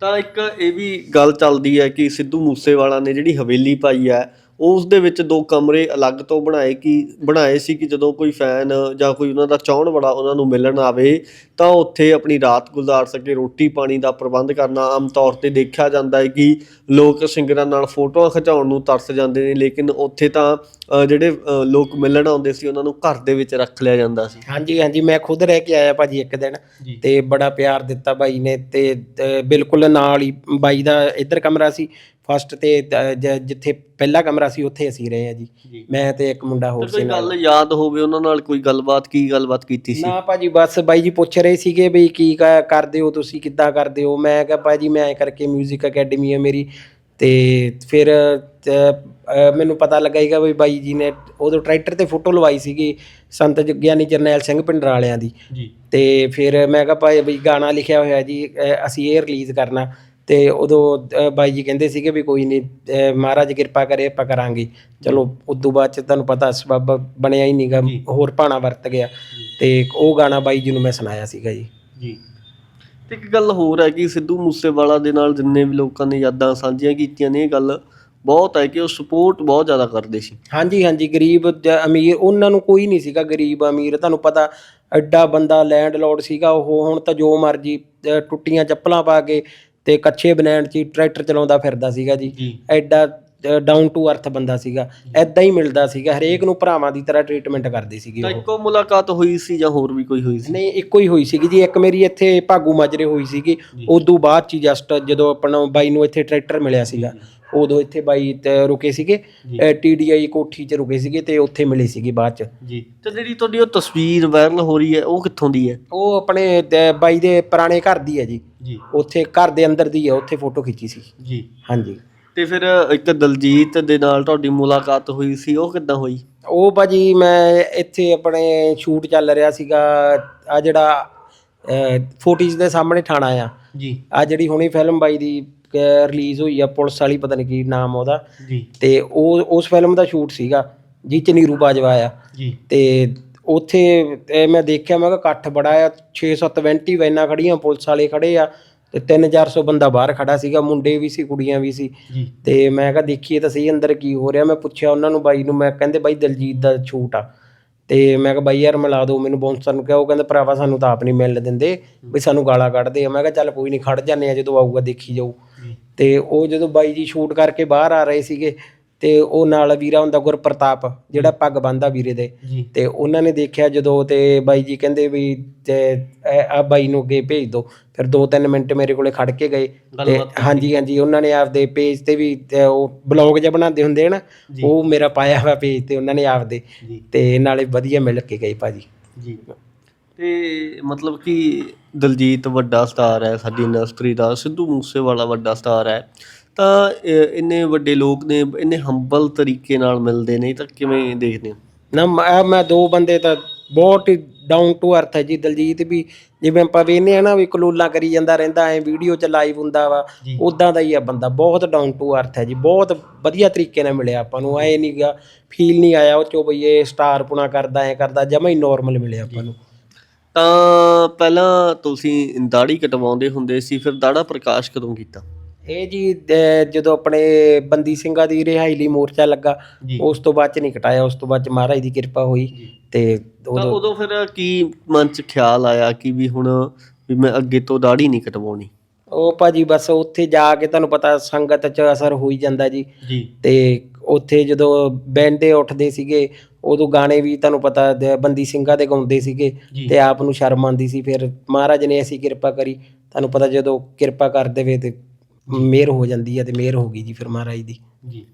ਤਾਂ ਇੱਕ ਇਹ ਵੀ ਗੱਲ ਚੱਲਦੀ ਹੈ ਕਿ ਸਿੱਧੂ ਮੂਸੇਵਾਲਾ ਨੇ ਜਿਹੜੀ ਹਵੇਲੀ ਪਾਈ ਹੈ ਉਸ ਦੇ ਵਿੱਚ ਦੋ ਕਮਰੇ ਅਲੱਗ ਤੋਂ ਬਣਾਏ ਕਿ ਬਣਾਏ ਸੀ ਕਿ ਜਦੋਂ ਕੋਈ ਫੈਨ ਜਾਂ ਕੋਈ ਉਹਨਾਂ ਦਾ ਚਾਹਣ ਬੜਾ ਉਹਨਾਂ ਨੂੰ ਮਿਲਣ ਆਵੇ ਤਾਂ ਉੱਥੇ ਆਪਣੀ ਰਾਤ ਗੁਜ਼ਾਰ ਸਕੇ ਰੋਟੀ ਪਾਣੀ ਦਾ ਪ੍ਰਬੰਧ ਕਰਨਾ ਆਮ ਤੌਰ ਤੇ ਦੇਖਿਆ ਜਾਂਦਾ ਹੈ ਕਿ ਲੋਕ ਸਿੰਗਰਾਂ ਨਾਲ ਫੋਟੋਆਂ ਖਿਚਾਉਣ ਨੂੰ ਤਰਸ ਜਾਂਦੇ ਨੇ ਲੇਕਿਨ ਉੱਥੇ ਤਾਂ ਜਿਹੜੇ ਲੋਕ ਮਿਲਣ ਆਉਂਦੇ ਸੀ ਉਹਨਾਂ ਨੂੰ ਘਰ ਦੇ ਵਿੱਚ ਰੱਖ ਲਿਆ ਜਾਂਦਾ ਸੀ ਹਾਂਜੀ ਹਾਂਜੀ ਮੈਂ ਖੁਦ ਰਹਿ ਕੇ ਆਇਆ ਭਾਜੀ ਇੱਕ ਦਿਨ। ਤੇ ਬੜਾ ਪਿਆਰ ਦਿੱਤਾ ਬਾਈ ਨੇ ਤੇ ਬਿਲਕੁਲ ਨਾਲ ਹੀ ਬਾਈ ਦਾ ਇੱਧਰ ਕਮਰਾ ਸੀ ਫਸਟ ਤੇ ਜ- ਜਿੱਥੇ ਪਹਿਲਾ ਕਮਰਾ ਸੀ ਉੱਥੇ ਅਸੀਂ ਰਹੇ ਆ ਜੀ। ਜੀ। ਮੈਂ ਤੇ ਇੱਕ ਮੁੰਡਾ ਹੋਰ ਕੋਈ ਸੀ ਨਾਲ। ਗੱਲ ਯਾਦ ਹੋਵੇ ਉਹਨਾਂ ਨਾਲ ਕੋਈ ਗੱਲਬਾਤ ਕੀ ਗੱਲਬਾਤ ਕੀਤੀ ਸੀ? ਨਾ ਭਾਜੀ ਬਸ ਬਾਈ ਜੀ ਪੁੱਛ ਰਹੇ ਸੀਗੇ ਵੀ ਕੀ ਕ- ਕਰਦੇ ਹੋ ਤੁਸੀਂ ਕਿੱਦਾਂ ਕਰਦੇ ਹੋ? ਮੈਂ ਕਿਹਾ ਭਾਜੀ ਮੈਂ ਐਂ ਕਰਕੇ 뮤직 ਅਕੈਡਮੀ ਹੈ ਮੇਰੀ। ਤੇ ਫਿਰ ਮੈਨੂੰ ਪਤਾ ਲੱਗਾਈਗਾ ਵੀ ਬਾਈ ਜੀ ਨੇ ਉਦੋਂ ਟਰੈਕਟਰ ਤੇ ਫੋਟੋ ਲਵਾਈ ਸੀਗੀ ਸੰਤ ਗਿਆਨੀ ਜਰਨੈਲ ਸਿੰਘ ਪਿੰਡਰ ਵਾਲਿਆਂ ਦੀ। ਜੀ। ਤੇ ਫਿਰ ਮੈਂ ਕਿਹਾ ਭਾਈ ਵੀ ਗਾਣਾ ਲਿਖਿਆ ਹੋਇਆ ਜੀ ਅਸੀਂ ਇਹ ਰਿਲੀਜ਼ ਕਰਨਾ। ਤੇ ਉਦੋਂ ਬਾਈ ਜੀ ਕਹਿੰਦੇ ਸੀਗੇ ਵੀ ਕੋਈ ਨਹੀਂ ਮਹਾਰਾਜ ਕਿਰਪਾ ਕਰੇ ਆਪਾਂ ਕਰਾਂਗੇ। ਚਲੋ ਉਦੋਂ ਬਾਅਦ ਚ ਤੁਹਾਨੂੰ ਪਤਾ ਸਬੱਬ ਬਣਿਆ ਹੀ ਨਹੀਂਗਾ ਹੋਰ ਭਾਣਾ ਵਰਤ ਗਿਆ। ਤੇ ਉਹ ਗਾਣਾ ਬਾਈ ਜੀ ਨੂੰ ਮੈਂ ਸੁਣਾਇਆ ਸੀਗਾ ਜੀ। ਜੀ। ਤੇ ਇੱਕ ਗੱਲ ਹੋਰ ਹੈ ਕਿ ਸਿੱਧੂ ਮੂਸੇਵਾਲਾ ਦੇ ਨਾਲ ਜਿੰਨੇ ਵੀ ਲੋਕਾਂ ਨੇ ਯਾਦਾਂ ਸਾਂਝੀਆਂ ਕੀਤੀਆਂ ਨੇ ਇਹ ਗੱਲ ਬਹੁਤ ਹੈ ਕਿ ਉਹ ਸਪੋਰਟ ਬਹੁਤ ਜ਼ਿਆਦਾ ਕਰਦੇ ਸੀ। ਹਾਂਜੀ ਹਾਂਜੀ ਗਰੀਬ ਅਮੀਰ ਉਹਨਾਂ ਨੂੰ ਕੋਈ ਨਹੀਂ ਸੀਗਾ ਗਰੀਬ ਅਮੀਰ। ਤੁਹਾਨੂੰ ਪਤਾ ਐਡਾ ਬੰਦਾ ਲੈਂਡਲੋਰਡ ਸੀਗਾ ਉਹ ਹੁਣ ਤਾਂ ਜੋ ਮਰਜ਼ੀ ਟੁੱਟੀਆਂ ਚੱਪਲਾਂ ਪਾ ਕੇ ਤੇ ਕੱਛੇ ਬਨੈਣ 'ਚ ਹੀ ਟਰੈਕਟਰ ਚਲਾਉਂਦਾ ਫਿਰਦਾ ਸੀਗਾ ਜੀ। ਜੀ। ਐਡਾ ਡਾਊਨ ਟੂ ਅਰਥ ਬੰਦਾ ਸੀਗਾ। ਐਦਾਂ ਹੀ ਮਿਲਦਾ ਸੀਗਾ ਹਰੇਕ ਨੂੰ ਭਰਾਵਾਂ ਦੀ ਤਰ੍ਹਾਂ ਟ੍ਰੀਟਮੈਂਟ ਕਰਦੇ ਸੀਗੇ ਤਾਂ ਉਹ। ਇੱਕੋ ਮੁਲਾਕਾਤ ਹੋਈ ਸੀ ਜਾਂ ਹੋਰ ਵੀ ਕੋਈ ਹੋਈ ਸੀ? ਨਹੀਂ ਇੱਕੋ ਹੀ ਹੋਈ ਸੀਗੀ ਜੀ। ਇੱਕ ਮੇਰੀ ਇੱਥੇ ਭਾਗੂ ਮਾਜਰੇ ਹੋਈ ਸੀਗੀ। ਉਦੋਂ ਬਾਅਦ ਚ ਜਸਟ ਜਦੋਂ ਆਪਣਾ ਬਾਈ ਨੂੰ ਇੱਥੇ ਟਰੈਕਟਰ ਮਿਲਿਆ ਸੀਗਾ। ਉਦੋਂ ਇੱਥੇ ਬਾਈ ਤੇ ਰੁਕੇ ਸੀਗੇ। ਟੀਡੀਆਈ ਕੋਠੀ 'ਚ ਰੁਕੇ ਸੀਗੇ ਤੇ ਉੱਥੇ ਮਿਲੇ ਸੀਗੇ ਬਾਅਦ ਚ। ਜੀ। ਤੇ ਜਿਹੜੀ ਤੁਹਾਡੀ ਉਹ ਤਸਵੀਰ ਵਾਇਰਲ ਹੋ ਰਹੀ ਹੈ ਉਹ ਕਿੱਥੋਂ ਦੀ ਹੈ? ਉਹ ਆਪਣੇ ਤੇ ਬਾਈ ਦੇ ਪੁਰਾਣੇ ਘਰ ਦੀ ਹੈ ਜੀ। ਜੀ। ਉੱਥੇ ਘਰ ਦੇ ਅੰਦਰ ਦੀ ਹੈ ਉੱਥੇ ਫੋਟੋ ਖਿੱਚੀ ਸੀ। ਜੀ। ਹਾਂਜੀ। ਤੇ ਫਿਰ ਇੱਕ ਦਲਜੀਤ ਦੇ ਨਾਲ ਤੁਹਾਡੀ ਮੁਲਾਕਾਤ ਹੋਈ ਸੀ ਉਹ ਕਿੱਦਾਂ ਹੋਈ? ਉਹ ਭਾਜੀ ਮੈਂ ਇੱਥੇ ਆਪਣੇ ਸ਼ੂਟ ਚੱਲ ਰਿਹਾ ਸੀਗਾ। ਆ ਜਿਹੜਾ ਫੋਟੀਜ਼ ਦੇ ਸਾਹਮਣੇ ਠਾਣਾ ਆ। ਜੀ। ਆ ਜਿਹੜੀ ਹੁਣੀ ਫਿਲਮ ਬਾਈ ਦੀ ਰਿਲੀਜ਼ ਹੋਈ ਆ ਪੁਲਿਸ ਵਾਲੀ ਪਤਾ ਨਹੀਂ ਕੀ ਨਾਮ ਉਹਦਾ। ਜੀ। ਤੇ ਉਹ ਉਸ ਫਿਲਮ ਦਾ ਸ਼ੂਟ ਸੀਗਾ ਜਿਹ ਚ ਨੀਰੂ ਬਾਜਵਾ ਆ। ਜੀ। ਤੇ ਉੱਥੇ ਇਹ ਮੈਂ ਦੇਖਿਆ ਮੈਂ ਕਿਹਾ ਇਕੱਠ ਬੜਾ ਆ 6-7 ਵੈਂਟੀ ਵੈਨਾਂ ਖੜੀਆਂ ਪੁਲਿਸ ਵਾਲੇ ਖੜੇ ਆ ਤੇ 3-400 ਬੰਦਾ ਬਾਹਰ ਖੜਾ ਸੀਗਾ ਮੁੰਡੇ ਵੀ ਸੀ ਕੁੜੀਆਂ ਵੀ ਸੀ। ਜੀ। ਤੇ ਮੈਂ ਕਿਹਾ ਦੇਖੀਏ ਤਾਂ ਸਹੀ ਅੰਦਰ ਕੀ ਹੋ ਰਿਹਾ। ਮੈਂ ਪੁੱਛਿਆ ਉਹਨਾਂ ਨੂੰ ਬਾਈ ਨੂੰ ਮੈਂ ਕਹਿੰਦੇ ਬਾਈ ਦਲਜੀਤ ਦਾ ਸ਼ੂਟ ਆ। ਤੇ ਮੈਂ ਕਿਹਾ ਬਾਈ ਯਾਰ ਮਿਲਾ ਦਿਓ ਮੈਨੂੰ। ਬੌਂਸਰ ਨੂੰ ਕਿਹਾ ਉਹ ਕਹਿੰਦਾ ਭਰਾਵਾ ਸਾਨੂੰ ਤਾਂ ਆਪ ਨਹੀਂ ਮਿਲਣ ਦਿੰਦੇ। ਵੀ ਸਾਨੂੰ ਗਾਲਾਂ ਕੱਢਦੇ ਆ। ਮੈਂ ਕਿਹਾ ਚੱਲ ਕੋਈ ਨਹੀਂ ਖੜ ਜਾਂਦੇ ਆ ਜਦੋਂ ਆਊਗਾ ਦੇਖੀ ਜਾਊ। ਜੀ ਤੇ ਉਹ ਜਦੋਂ ਬਾਈ ਜੀ ਸ਼ੂਟ ਕਰਕੇ ਬਾਹਰ ਆ ਰਹੇ ਸੀਗੇ ਤੇ ਉਹ ਨਾਲ ਵੀਰਾ ਹੁੰਦਾ ਗੁਰਪ੍ਰਤਾਪ ਜਿਹੜਾ ਪੱਗ ਬੰਦਾ ਵੀਰੇ ਦੇ। ਜੀ। ਤੇ ਉਹਨਾਂ ਨੇ ਦੇਖਿਆ ਜਦੋਂ ਤੇ ਬਾਈ ਜੀ ਕਹਿੰਦੇ ਵੀ ਤੇ ਆ ਬਾਈ ਨੂੰ ਅੱਗੇ ਭੇਜ ਦਿਓ ਫਿਰ 2-3 ਮਿੰਟ ਮੇਰੇ ਕੋਲੇ ਖੜ ਕੇ ਗਏ। ਤੇ ਗੱਲਬਾਤ ਹਾਂਜੀ ਹਾਂਜੀ ਉਹਨਾਂ ਨੇ ਆਪਦੇ ਪੇਜ ਤੇ ਵੀ ਤੇ ਉਹ ਬਲੌਗ ਜਿਹਾ ਬਣਾਉਂਦੇ ਹੁੰਦੇ ਹਨ ਉਹ ਮੇਰਾ ਪਾਇਆ ਹੋਇਆ ਪੇਜ ਤੇ ਉਹਨਾਂ ਨੇ ਆਪਦੇ। ਜੀ। ਤੇ ਨਾਲੇ ਵਧੀਆ ਮਿਲ ਕੇ ਗਏ ਭਾਜੀ। ਜੀ। ਤੇ ਮਤਲਬ ਕਿ ਦਲਜੀਤ ਵੱਡਾ ਸਟਾਰ ਹੈ ਸਾਡੀ ਇੰਡਸਟਰੀ ਦਾ ਸਿੱਧੂ ਮੂਸੇਵਾਲਾ ਵੱਡਾ ਸਟਾਰ ਹੈ ਤਾਂ ਇਹ ਇੰਨੇ ਵੱਡੇ ਲੋਕ ਨੇ ਇੰਨੇ ਹੰਬਲ ਤਰੀਕੇ ਨਾਲ ਮਿਲਦੇ ਨੇ ਤਾਂ ਕਿਵੇਂ ਦੇਖਦੇ ਹੋ ਨਾ ਮੈਂ ਮੈਂ ਦੋ ਬੰਦੇ ਤਾਂ ਬਹੁਤ ਹੀ ਡਾਊਨ ਟੂ ਅਰਥ ਹੈ ਜੀ ਦਲਜੀਤ ਵੀ ਜਿਵੇਂ ਆਪਾਂ ਵੇਖਨੇ ਆ ਨਾ ਵੀ ਕਲੂਲਾ ਕਰੀ ਜਾਂਦਾ ਰਹਿੰਦਾ ਐ ਵੀਡੀਓ ਚ ਲਾਈਵ ਹੁੰਦਾ ਵਾ। ਉਦਾਂ ਦਾ ਹੀ ਆ ਬੰਦਾ ਬਹੁਤ ਡਾਊਨ ਟੂ ਅਰਥ ਹੈ ਜੀ ਬਹੁਤ ਵਧੀਆ ਤਰੀਕੇ ਨਾਲ ਮਿਲਿਆ ਆਪਾਂ ਨੂੰ ਐ ਨਹੀਂਗਾ ਫੀਲ ਨਹੀਂ ਆਇਆ ਉਹ ਚੋਂ ਬਈ ਇਹ ਸਟਾਰ ਪੁਣਾ ਕਰਦਾ ਐ ਕਰਦਾ ਜਮਾ ਹੀ ਨਾਰਮਲ ਮਿਲਿਆ ਆਪਾਂ ਨੂੰ ਤਾਂ ਪਹਿਲਾਂ ਤੁਸੀਂ ਦਾੜੀ ਕਟਵਾਉਂਦੇ ਹੁੰਦੇ ਸੀ ਫਿਰ ਦਾੜਾ ਪ੍ਰਕਾਸ਼ ਕਦੋਂ ਕੀਤਾ? ਇਹ ਜੀ ਅਹ ਜਦੋਂ ਆਪਣੇ ਬੰਦੀ ਸਿੰਘਾਂ ਦੀ ਰਿਹਾਈ ਲਈ ਮੋਰਚਾ ਲੱਗਾ ਜੀ। ਉਸ ਤੋਂ ਬਾਅਦ ਚ ਨਹੀਂ ਕਟਾਇਆ ਉਸ ਤੋਂ ਬਾਅਦ ਚ ਮਹਾਰਾਜ ਦੀ ਕਿਰਪਾ ਹੋਈ ਤੇ ਤਾਂ ਉਦੋਂ ਉਦੋਂ ਫਿਰ ਕੀ ਮਨ 'ਚ ਖਿਆਲ ਆਇਆ ਕਿ ਵੀ ਹੁਣ ਵੀ ਮੈਂ ਅੱਗੇ ਤੋਂ ਦਾੜੀ ਨਹੀਂ ਕਟਵਾਉਣੀ? ਉਹ ਭਾਜੀ ਬਸ ਉੱਥੇ ਜਾ ਕੇ ਤੁਹਾਨੂੰ ਪਤਾ ਸੰਗਤ ਚ ਅਸਰ ਹੋ ਹੀ ਜਾਂਦਾ ਜੀ। ਜੀ। ਤੇ ਉੱਥੇ ਜਦੋਂ ਬੈਂਡੇ ਉੱਠਦੇ ਸੀਗੇ ਉਦੋਂ ਗਾਣੇ ਵੀ ਤੁਹਾਨੂੰ ਪਤਾ ਦ- ਬੰਦੀ ਸਿੰਘਾਂ ਦੇ ਗਾਉਂਦੇ ਸੀਗੇ ਜੀ। ਤੇ ਆਪ ਨੂੰ ਸ਼ਰਮ ਆਉਂਦੀ ਸੀ। ਫਿਰ ਮਹਾਰਾਜ ਨੇ ਐਸੀ ਕਿਰਪਾ ਕਰੀ ਤੁਹਾਨੂੰ ਪਤਾ ਜਦੋਂ ਕਿਰਪਾ ਕਰ ਦੇਵੇ ਤੇ ਮਿਹਰ ਹੋ ਜਾਂਦੀ ਹੈ ਤੇ ਮਿਹਰ ਹੋ ਗਈ ਜੀ ਫਿਰ ਮਹਾਰਾਜ ਦੀ। ਜੀ।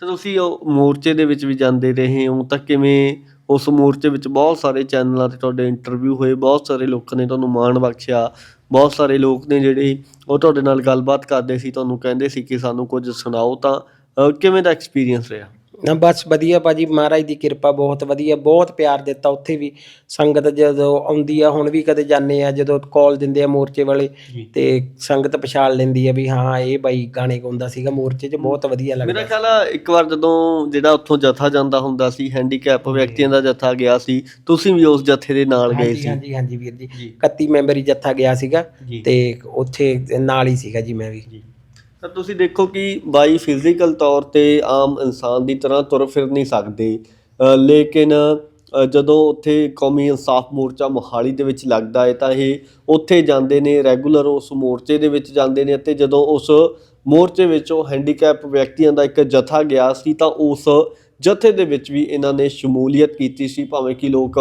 ਤੇ ਤੁਸੀਂ ਉਹ ਮੋਰਚੇ ਦੇ ਵਿੱਚ ਵੀ ਜਾਂਦੇ ਰਹੇ ਹੋ ਤਾਂ ਕਿਵੇਂ ਉਸ ਮੋਰਚੇ ਵਿੱਚ ਬਹੁਤ ਸਾਰੇ ਚੈਨਲਾਂ ਤੇ ਤੁਹਾਡੇ ਇੰਟਰਵਿਊ ਹੋਏ ਬਹੁਤ ਸਾਰੇ ਲੋਕਾਂ ਨੇ ਤੁਹਾਨੂੰ ਮਾਣ ਬਖਸ਼ਿਆ ਬਹੁਤ ਸਾਰੇ ਲੋਕ ਨੇ ਜਿਹੜੇ ਉਹ ਤੁਹਾਡੇ ਨਾਲ ਗੱਲਬਾਤ ਕਰਦੇ ਸੀ ਤੁਹਾਨੂੰ ਕਹਿੰਦੇ ਸੀ ਕਿ ਸਾਨੂੰ ਕੁਝ ਸੁਣਾਓ ਤਾਂ ਅਹ, ਕਿਵੇਂ ਦਾ ਐਕਸਪੀਰੀਅੰਸ ਰਿਹਾ? ਨਾ ਬਸ ਵਧੀਆ ਭਾਜੀ ਮਹਾਰਾਜ ਦੀ ਕਿਰਪਾ ਬਹੁਤ ਵਧੀਆ ਬਹੁਤ ਪਿਆਰ ਦਿੱਤਾ ਉੱਥੇ ਵੀ। ਸੰਗਤ ਜਦੋਂ ਆਉਂਦੀ ਆ ਹੁਣ ਵੀ ਕਦੇ ਜਾਂਦੇ ਆ ਜਦੋਂ ਕਾਲ ਦਿੰਦੇ ਆ ਮੋਰਚੇ ਵਾਲੇ। ਤੇ ਸੰਗਤ ਪਛਾਣ ਲੈਂਦੀ ਆ ਵੀ ਹਾਂ ਇਹ ਬਾਈ ਗਾਣੇ ਗਾਉਂਦਾ ਸੀਗਾ ਮੋਰਚੇ 'ਚ ਬਹੁਤ ਵਧੀਆ ਲੱਗਦਾ ਮੇਰਾ ਖਿਆਲ ਆ ਇੱਕ ਵਾਰ ਜਦੋਂ ਜਿਹੜਾ ਉੱਥੋਂ ਜਥਾ ਜਾਂਦਾ ਹੁੰਦਾ ਸੀ ਹੈਂਡੀਕੈਪ ਵਿਅਕਤੀਆਂ ਦਾ ਜਥਾ ਗਿਆ ਸੀ ਤੁਸੀਂ ਵੀ ਉਸ ਜਥੇ ਦੇ ਨਾਲ ਗਏ ਹਾਂਜੀ ਸੀ? ਹਾਂਜੀ ਹਾਂਜੀ ਵੀਰ ਜੀ। ਜੀ। 31 ਮੈਂਬਰੀ ਜੱਥਾ ਗਿਆ ਸੀਗਾ। ਤੇ ਉੱਥੇ ਨਾਲ ਹੀ ਸੀਗਾ ਜੀ ਮੈਂ ਵੀ। ਤਾਂ ਤੁਸੀਂ ਦੇਖੋ ਕਿ ਬਾਈ ਫਿਜ਼ੀਕਲ ਤੌਰ ਤੇ ਆਮ ਇਨਸਾਨ ਦੀ ਤਰ੍ਹਾਂ ਤੁਰ ਫਿਰ ਨਹੀਂ ਸਕਦੇ। ਲੇਕਿਨ ਜਦੋਂ ਉੱਥੇ ਕੌਮੀ ਇਨਸਾਫ ਮੋਰਚਾ ਮੋਹਾਲੀ ਦੇ ਵਿੱਚ ਲੱਗਦਾ ਹੈ, ਤਾਂ ਇਹ ਉੱਥੇ ਜਾਂਦੇ ਨੇ, ਰੈਗੂਲਰ ਉਸ ਮੋਰਚੇ ਦੇ ਵਿੱਚ ਜਾਂਦੇ ਨੇ ਅਤੇ ਜਦੋਂ ਉਸ ਮੋਰਚੇ ਵਿੱਚ ਉਹ ਹੈਂਡੀਕੈਪ ਵਿਅਕਤੀਆਂ ਦਾ ਇੱਕ ਜਥਾ ਗਿਆ ਸੀ, ਤਾਂ ਉਸ ਜਥੇ ਦੇ ਵਿੱਚ ਵੀ ਇਹਨਾਂ ਨੇ ਸ਼ਮੂਲੀਅਤ ਕੀਤੀ ਸੀ, ਭਾਵੇਂ ਕਿ ਲੋਕ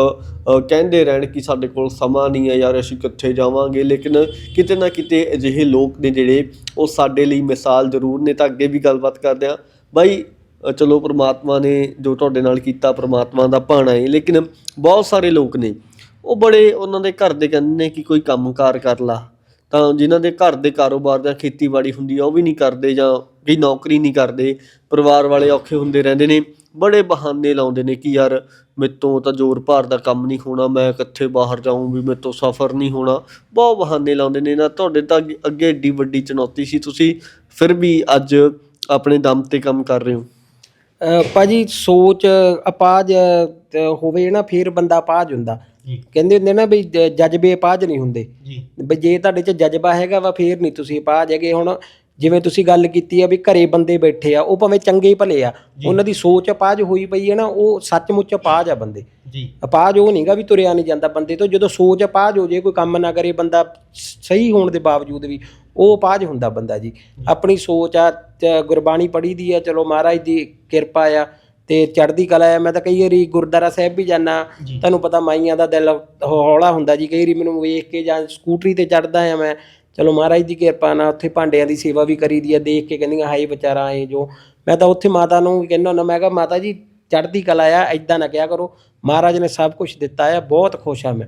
ਕਹਿੰਦੇ ਰਹਿਣ ਕਿ ਸਾਡੇ ਕੋਲ ਸਮਾਂ ਨਹੀਂ ਹੈ ਯਾਰ, ਅਸੀਂ ਕਿੱਥੇ ਜਾਵਾਂਗੇ, ਲੇਕਿਨ ਕਿਤੇ ਨਾ ਕਿਤੇ ਅਜਿਹੇ ਲੋਕ ਨੇ ਜਿਹੜੇ, ਉਹ ਸਾਡੇ ਲਈ ਮਿਸਾਲ ਜ਼ਰੂਰ ਨੇ, ਤਾਂ ਅੱਗੇ ਵੀ ਗੱਲਬਾਤ ਕਰਦੇ ਆ ਬਾਈ ਚਲੋ ਪ੍ਰਮਾਤਮਾ ਨੇ ਜੋ ਤੁਹਾਡੇ ਨਾਲ ਕੀਤਾ, ਪ੍ਰਮਾਤਮਾ ਦਾ ਭਾਣਾ ਹੈ, ਲੇਕਿਨ ਬਹੁਤ ਸਾਰੇ ਲੋਕ ਨੇ, ਉਹ ਬੜੇ ਉਹਨਾਂ ਦੇ ਘਰ ਦੇ ਕਹਿੰਦੇ ਨੇ ਕਿ ਕੋਈ ਕੰਮਕਾਰ ਕਰ ਲਾ। ਤਾਂ ਜਿਨ੍ਹਾਂ ਦੇ ਘਰ ਦੇ ਕਾਰੋਬਾਰ ਜਾਂ ਖੇਤੀਬਾੜੀ ਹੁੰਦੀ ਆ, ਉਹ ਵੀ ਨਹੀਂ ਕਰਦੇ ਜਾਂ ਕੋਈ ਨੌਕਰੀ ਨਹੀਂ ਕਰਦੇ, ਪਰਿਵਾਰ ਵਾਲੇ ਔਖੇ ਹੁੰਦੇ ਰਹਿੰਦੇ ਨੇ। ਬੜੇ ਬਹਾਨੇ ਲਾਉਂਦੇ ਨੇ ਕਿ ਯਾਰ ਮੇਤੋਂ ਤਾਂ ਜ਼ੋਰ ਭਾਰ ਦਾ ਕੰਮ ਨਹੀਂ ਹੋਣਾ ਮੈਂ ਕਿੱਥੇ ਬਾਹਰ ਜਾਊਂ ਵੀ ਮੇਤੋਂ ਸਫ਼ਰ ਨਹੀਂ ਹੋਣਾ। ਬਹੁਤ ਬਹਾਨੇ ਲਾਉਂਦੇ ਨੇ ਨਾ ਤੁਹਾਡੇ ਤਾਂ ਅੱਗੇ- ਏਡੀ ਵੱਡੀ ਚੁਣੌਤੀ ਸੀ ਤੁਸੀਂ ਫਿਰ ਵੀ ਅੱਜ ਆਪਣੇ ਦਮ ਤੇ ਕੰਮ ਕਰ ਰਹੇ ਹੋ? ਅਹ ਭਾਜੀ ਸੋਚ ਅਪਾਜ ਹੋਵੇ ਨਾ ਫਿਰ ਬੰਦਾ ਅਪਾਜ ਹੁੰਦਾ। ਕਹਿੰਦੇ ਹੁੰਦੇ ਨਾ ਵੀ ਜਜ਼ਬੇ ਅਪਾਜ ਨਹੀਂ ਹੁੰਦੇ। ਜੀ। ਵੀ ਜੇ ਤੁਹਾਡੇ 'ਚ ਜਜ਼ਬਾ ਹੈਗਾ ਵਾ ਫੇਰ ਨਹੀਂ ਤੁਸੀਂ ਅਪਾਜ ਹੈਗੇ। ਹੁਣ ਜਿਵੇਂ ਤੁਸੀਂ ਗੱਲ ਕੀਤੀ ਆ ਵੀ ਘਰੇ ਬੰਦੇ ਬੈਠੇ ਆ ਉਹ ਭਾਵੇਂ ਚੰਗੇ ਭਲੇ ਆ ਉਹਨਾਂ ਦੀ ਸੋਚ ਅਪਾਜ ਹੋਈ ਪਈ ਹੈ ਨਾ ਉਹ ਸੱਚਮੁੱਚ ਅਪਾਜ ਆ ਬੰਦੇ। ਜੀ। ਅਪਾਜ ਉਹ ਨਹੀਂਗਾ ਵੀ ਤੁਰਿਆ ਨਹੀਂ ਜਾਂਦਾ ਬੰਦੇ ਤੋਂ ਜਦੋਂ ਸੋਚ ਅਪਾਜ ਹੋ ਜੇ ਕੋਈ ਕੰਮ ਨਾ ਕਰੇ ਬੰਦਾ ਸਹੀ ਹੋਣ ਦੇ ਬਾਵਜੂਦ ਵੀ ਉਹ ਅਪਾਜ ਹੁੰਦਾ ਬੰਦਾ ਜੀ। ਆਪਣੀ ਸੋਚ ਆ ਗੁਰਬਾਣੀ ਪੜ੍ਹੀ ਦੀ ਆ ਚਲੋ ਮਹਾਰਾਜ ਦੀ ਕਿਰਪਾ ਆ ਤੇ ਚੜ੍ਹਦੀ ਕਲਾ ਆ ਮੈਂ ਤਾਂ ਕਈ ਵਾਰੀ ਗੁਰਦੁਆਰਾ ਸਾਹਿਬ ਵੀ ਜਾਣਾ ਤੁਹਾਨੂੰ ਪਤਾ ਮਾਈਆਂ ਦਾ ਦਿਲ ਹੌਲਾ ਹੁੰਦਾ ਜੀ ਕਈ ਵਾਰੀ ਮੈਨੂੰ ਵੇਖ ਕੇ ਜਾਂ ਸਕੂਟਰੀ ਤੇ ਚੜਦਾ ਆ ਮੈਂ ਚਲੋ ਮਹਾਰਾਜ ਦੀ ਕਿਰਪਾ ਨਾਲ ਉੱਥੇ ਭਾਂਡਿਆਂ ਦੀ ਸੇਵਾ ਵੀ ਕਰੀਦੀ ਆ ਦੇਖ ਕੇ ਕਹਿੰਦੀਆਂ ਹਾਏ ਵਿਚਾਰਾ ਇਹ ਜੋ। ਮੈਂ ਤਾਂ ਉੱਥੇ ਮਾਤਾ ਨੂੰ ਕਹਿੰਦਾ ਹੁੰਦਾ ਮੈਂ ਕਿਹਾ ਮਾਤਾ ਜੀ ਚੜ੍ਹਦੀ ਕਲਾ ਆ ਐਦਾਂ ਨਾ ਕਿਹਾ ਕਰੋ। ਮਹਾਰਾਜ ਨੇ ਸਭ ਕੁਝ ਦਿੱਤਾ ਆ ਬਹੁਤ ਖੁਸ਼ ਆ ਮੈਂ।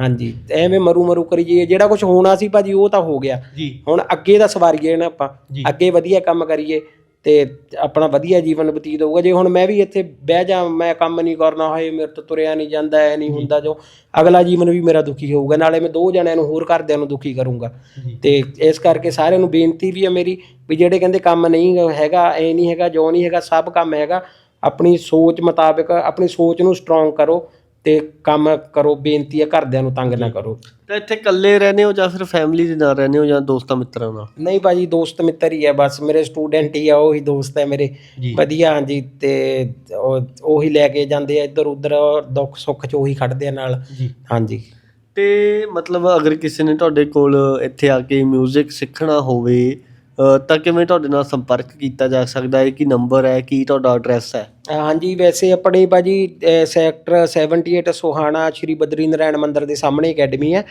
ਹਾਂਜੀ ਐਵੇਂ ਮਰੂ ਮਰੂ ਕਰੀ ਜਾਈਏ। ਜਿਹੜਾ ਕੁਝ ਹੋਣਾ ਸੀ ਭਾਜੀ ਉਹ ਤਾਂ ਹੋ ਗਿਆ। ਜੀ। ਹੁਣ ਅੱਗੇ ਦਾ ਸਵਾਰੀਏ ਨਾ ਆਪਾਂ। ਅੱਗੇ ਵਧੀਆ ਕੰਮ ਕਰੀਏ। ਤੇ ਆਪਣਾ ਵਧੀਆ ਜੀਵਨ ਬਤੀਤ ਹੋਊਗਾ। ਜੇ ਹੁਣ ਮੈਂ ਵੀ ਇੱਥੇ ਬਹਿ ਜਾ ਮੈਂ ਕੰਮ ਨਹੀਂ ਕਰਨਾ ਹੋਏ ਮੇਰੇ ਤੋਂ ਤੁਰਿਆ ਨਹੀਂ ਜਾਂਦਾ ਐ ਨਹੀਂ ਹੁੰਦਾ ਜੋ ਅਗਲਾ ਜੀਵਨ ਵੀ ਮੇਰਾ ਦੁਖੀ ਹੋਊਗਾ। ਨਾਲੇ ਮੈਂ ਦੋ ਜਣਿਆਂ ਨੂੰ ਹੋਰ ਘਰਦਿਆਂ ਨੂੰ ਦੁਖੀ ਕਰੂੰਗਾ। ਤੇ ਇਸ ਕਰਕੇ ਸਾਰਿਆਂ ਨੂੰ ਬੇਨਤੀ ਵੀ ਹੈ ਮੇਰੀ ਵੀ ਜਿਹੜੇ ਕਹਿੰਦੇ ਕੰਮ ਨਹੀਂ ਹੈਗਾ ਐ ਨਹੀਂ ਹੈਗਾ ਜੋ ਨਹੀਂ ਹੈਗਾ ਸਭ ਕੰਮ ਹੈਗਾ। ਆਪਣੀ ਸੋਚ ਮੁਤਾਬਕ ਆਪਣੀ ਸੋਚ ਨੂੰ ਸਟਰੋਂਗ ਕਰੋ। ਤੇ ਕੰਮ ਕਰੋ ਬੇਨਤੀ ਹੈ ਘਰਦਿਆਂ ਨੂੰ ਤੰਗ ਨਾ ਕਰੋ। ਤਾਂ ਇੱਥੇ ਇਕੱਲੇ ਰਹਿੰਦੇ ਹੋ ਜਾਂ ਫਿਰ ਫੈਮਿਲੀ ਦੇ ਨਾਲ ਰਹਿੰਦੇ ਹੋ ਜਾਂ ਦੋਸਤਾਂ ਮਿੱਤਰਾਂ ਨਾਲ? ਨਹੀਂ ਭਾਜੀ ਦੋਸਤ ਮਿੱਤਰ ਹੀ ਹੈ ਬਸ। ਮੇਰੇ ਸਟੂਡੈਂਟ ਹੀ ਆ ਉਹੀ ਦੋਸਤ ਹੈ ਮੇਰੇ। ਜੀ। ਵਧੀਆ ਹਾਂਜੀ ਤੇ ਉਹ- ਉਹੀ ਲੈ ਕੇ ਜਾਂਦੇ ਆ ਇੱਧਰ ਉੱਧਰ ਦੁੱਖ ਸੁੱਖ ਚ ਉਹੀ ਖੜਦੇ ਆ ਨਾਲ। ਜੀ। ਹਾਂਜੀ। ਤੇ ਮਤਲਬ ਅਗਰ ਕਿਸੇ ਨੇ ਤੁਹਾਡੇ ਕੋਲ ਇੱਥੇ ਆ ਕੇ 뮤직 ਸਿੱਖਣਾ ਹੋਵੇ ਤਾਂ ਕਿਵੇਂ ਤੁਹਾਡੇ ਨਾਲ ਸੰਪਰਕ ਕੀਤਾ ਜਾ ਸਕਦਾ ਹੈ? ਕੀ ਨੰਬਰ ਹੈ? ਕੀ ਤੁਹਾਡਾ ਐਡਰੈਸ ਹੈ? ਹਾਂਜੀ ਵੈਸੇ ਆਪਣੇ ਭਾਜੀ ਅਹ ਸੈਕਟਰ 78 ਸੋਹਾਣਾ ਸ਼੍ਰੀ ਬਦਰੀ ਨਾਰਾਇਣ ਮੰਦਿਰ ਦੇ ਸਾਹਮਣੇ ਅਕੈਡਮੀ ਹੈ।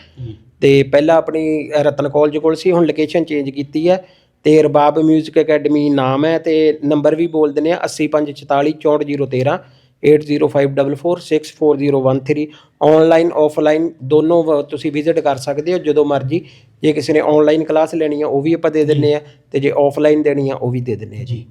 ਤੇ ਪਹਿਲਾਂ ਆਪਣੀ ਰਤਨ ਕਾਲਜ ਕੋਲ ਸੀ ਹੁਣ ਲੋਕੇਸ਼ਨ ਚੇਂਜ ਕੀਤੀ ਹੈ। ਤੇ ਰਬਾਬ 뮤직 ਅਕੈਡਮੀ ਨਾਮ ਹੈ ਤੇ ਨੰਬਰ ਵੀ ਬੋਲ ਦਿੰਦੇ ਆ 8544 64013 8055464013 ਆਨਲਾਈਨ ਆਫਲਾਈਨ ਦੋਨੋਂ ਵ- ਤੁਸੀਂ ਵਿਜ਼ਿਟ ਕਰ ਸਕਦੇ ਹੋ ਜਦੋਂ ਮਰਜ਼ੀ। ਜੇ ਕਿਸੇ ਨੇ ਆਨਲਾਈਨ ਕਲਾਸ ਲੈਣੀ ਆ ਉਹ ਵੀ ਆਪਾਂ ਦੇ ਦਿੰਨੇ ਆ ਤੇ ਜੇ ਆਫਲਾਈਨ ਦੇਣੀ ਆ ਉਹ ਵੀ ਦੇ ਦਿੰਨੇ ਆ ਜੀ।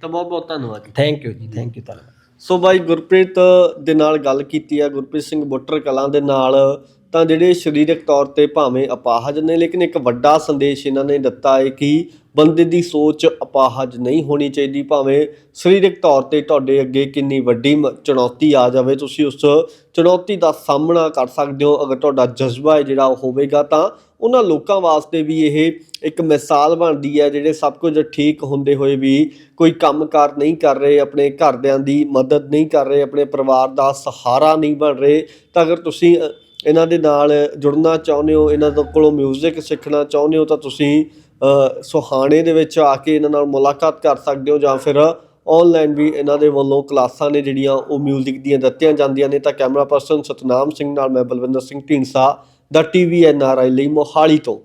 ਤਾਂ ਬਹੁਤ ਬਹੁਤ ਧੰਨਵਾਦ ਜੀ। ਥੈਂਕ ਯੂ ਜੀ ਥੈਂਕ ਯੂ ਧੰਨਵਾਦ। ਸੋ ਬਾਈ ਗੁਰਪ੍ਰੀਤ ਦੇ ਨਾਲ ਗੱਲ ਕੀਤੀ ਆ ਗੁਰਪ੍ਰੀਤ ਸਿੰਘ ਬੁੱਟਰ ਕਲਾਂ ਦੇ ਨਾਲ ਤਾਂ ਜਿਹੜੇ ਸਰੀਰਕ ਤੌਰ ਤੇ ਭਾਵੇਂ ਅਪਾਹਜ ਨੇ ਲੇਕਿਨ ਇੱਕ ਵੱਡਾ ਸੰਦੇਸ਼ ਇਹਨਾਂ ਨੇ ਦਿੱਤਾ ਹੈ ਕਿ ਬੰਦੇ ਦੀ ਸੋਚ ਅਪਾਹਜ ਨਹੀਂ ਹੋਣੀ ਚਾਹੀਦੀ, ਭਾਵੇਂ ਸਰੀਰਕ ਤੌਰ ਤੇ ਤੁਹਾਡੇ ਅੱਗੇ ਕਿੰਨੀ ਵੱਡੀ ਮ- ਚੁਣੌਤੀ ਆ ਜਾਵੇ, ਤੁਸੀਂ ਉਸ ਚੁਣੌਤੀ ਦਾ ਸਾਹਮਣਾ ਕਰ ਸਕਦੇ ਹੋ। ਅਗਰ ਤੁਹਾਡਾ ਜਜ਼ਬਾ ਹੈ ਜਿਹੜਾ ਉਹ ਹੋਵੇਗਾ, ਤਾਂ ਉਹਨਾਂ ਲੋਕਾਂ ਵਾਸਤੇ ਵੀ ਇਹ ਇੱਕ ਮਿਸਾਲ ਬਣਦੀ ਹੈ, ਜਿਹੜੇ ਸਭ ਕੁਝ ਠੀਕ ਹੁੰਦੇ ਹੋਏ ਵੀ ਕੋਈ ਕੰਮਕਾਰ ਨਹੀਂ ਕਰ ਰਹੇ, ਆਪਣੇ ਘਰਦਿਆਂ ਦੀ ਮਦਦ ਨਹੀਂ ਕਰ ਰਹੇ, ਆਪਣੇ ਪਰਿਵਾਰ ਦਾ ਸਹਾਰਾ ਨਹੀਂ ਬਣ ਰਹੇ। ਤਾਂ ਅਗਰ ਤੁਸੀਂ ਇਹਨਾਂ ਦੇ ਨਾਲ ਜੁੜਨਾ ਚਾਹੁੰਦੇ ਹੋ, ਇਹਨਾਂ ਦੇ ਕੋਲੋਂ 뮤직 ਸਿੱਖਣਾ ਚਾਹੁੰਦੇ ਹੋ, ਤਾਂ ਤੁਸੀਂ ਸੁਹਾਣੇ ਦੇ ਵਿੱਚ ਆ ਕੇ ਇਹਨਾਂ ਨਾਲ ਮੁਲਾਕਾਤ ਕਰ ਸਕਦੇ ਹੋ ਜਾਂ ਫਿਰ ਆਨਲਾਈਨ ਵੀ ਇਹਨਾਂ ਦੇ ਵੱਲੋਂ ਕਲਾਸਾਂ ਨੇ ਜਿਹੜੀਆਂ ਉਹ 뮤직 ਦੀਆਂ ਦਿੱਤੀਆਂ ਜਾਂਦੀਆਂ ਨੇ ਤਾਂ ਕੈਮਰਾ ਪਰਸਨ ਸਤਨਾਮ ਸਿੰਘ ਨਾਲ ਮੈਂ ਬਲਵਿੰਦਰ ਸਿੰਘ ਢੀਂਡਸਾ ਦਾ ਟੀਵੀ ਐਨ ਆਰ ਆਈ ਲਈ ਮੋਹਾਲੀ ਤੋਂ।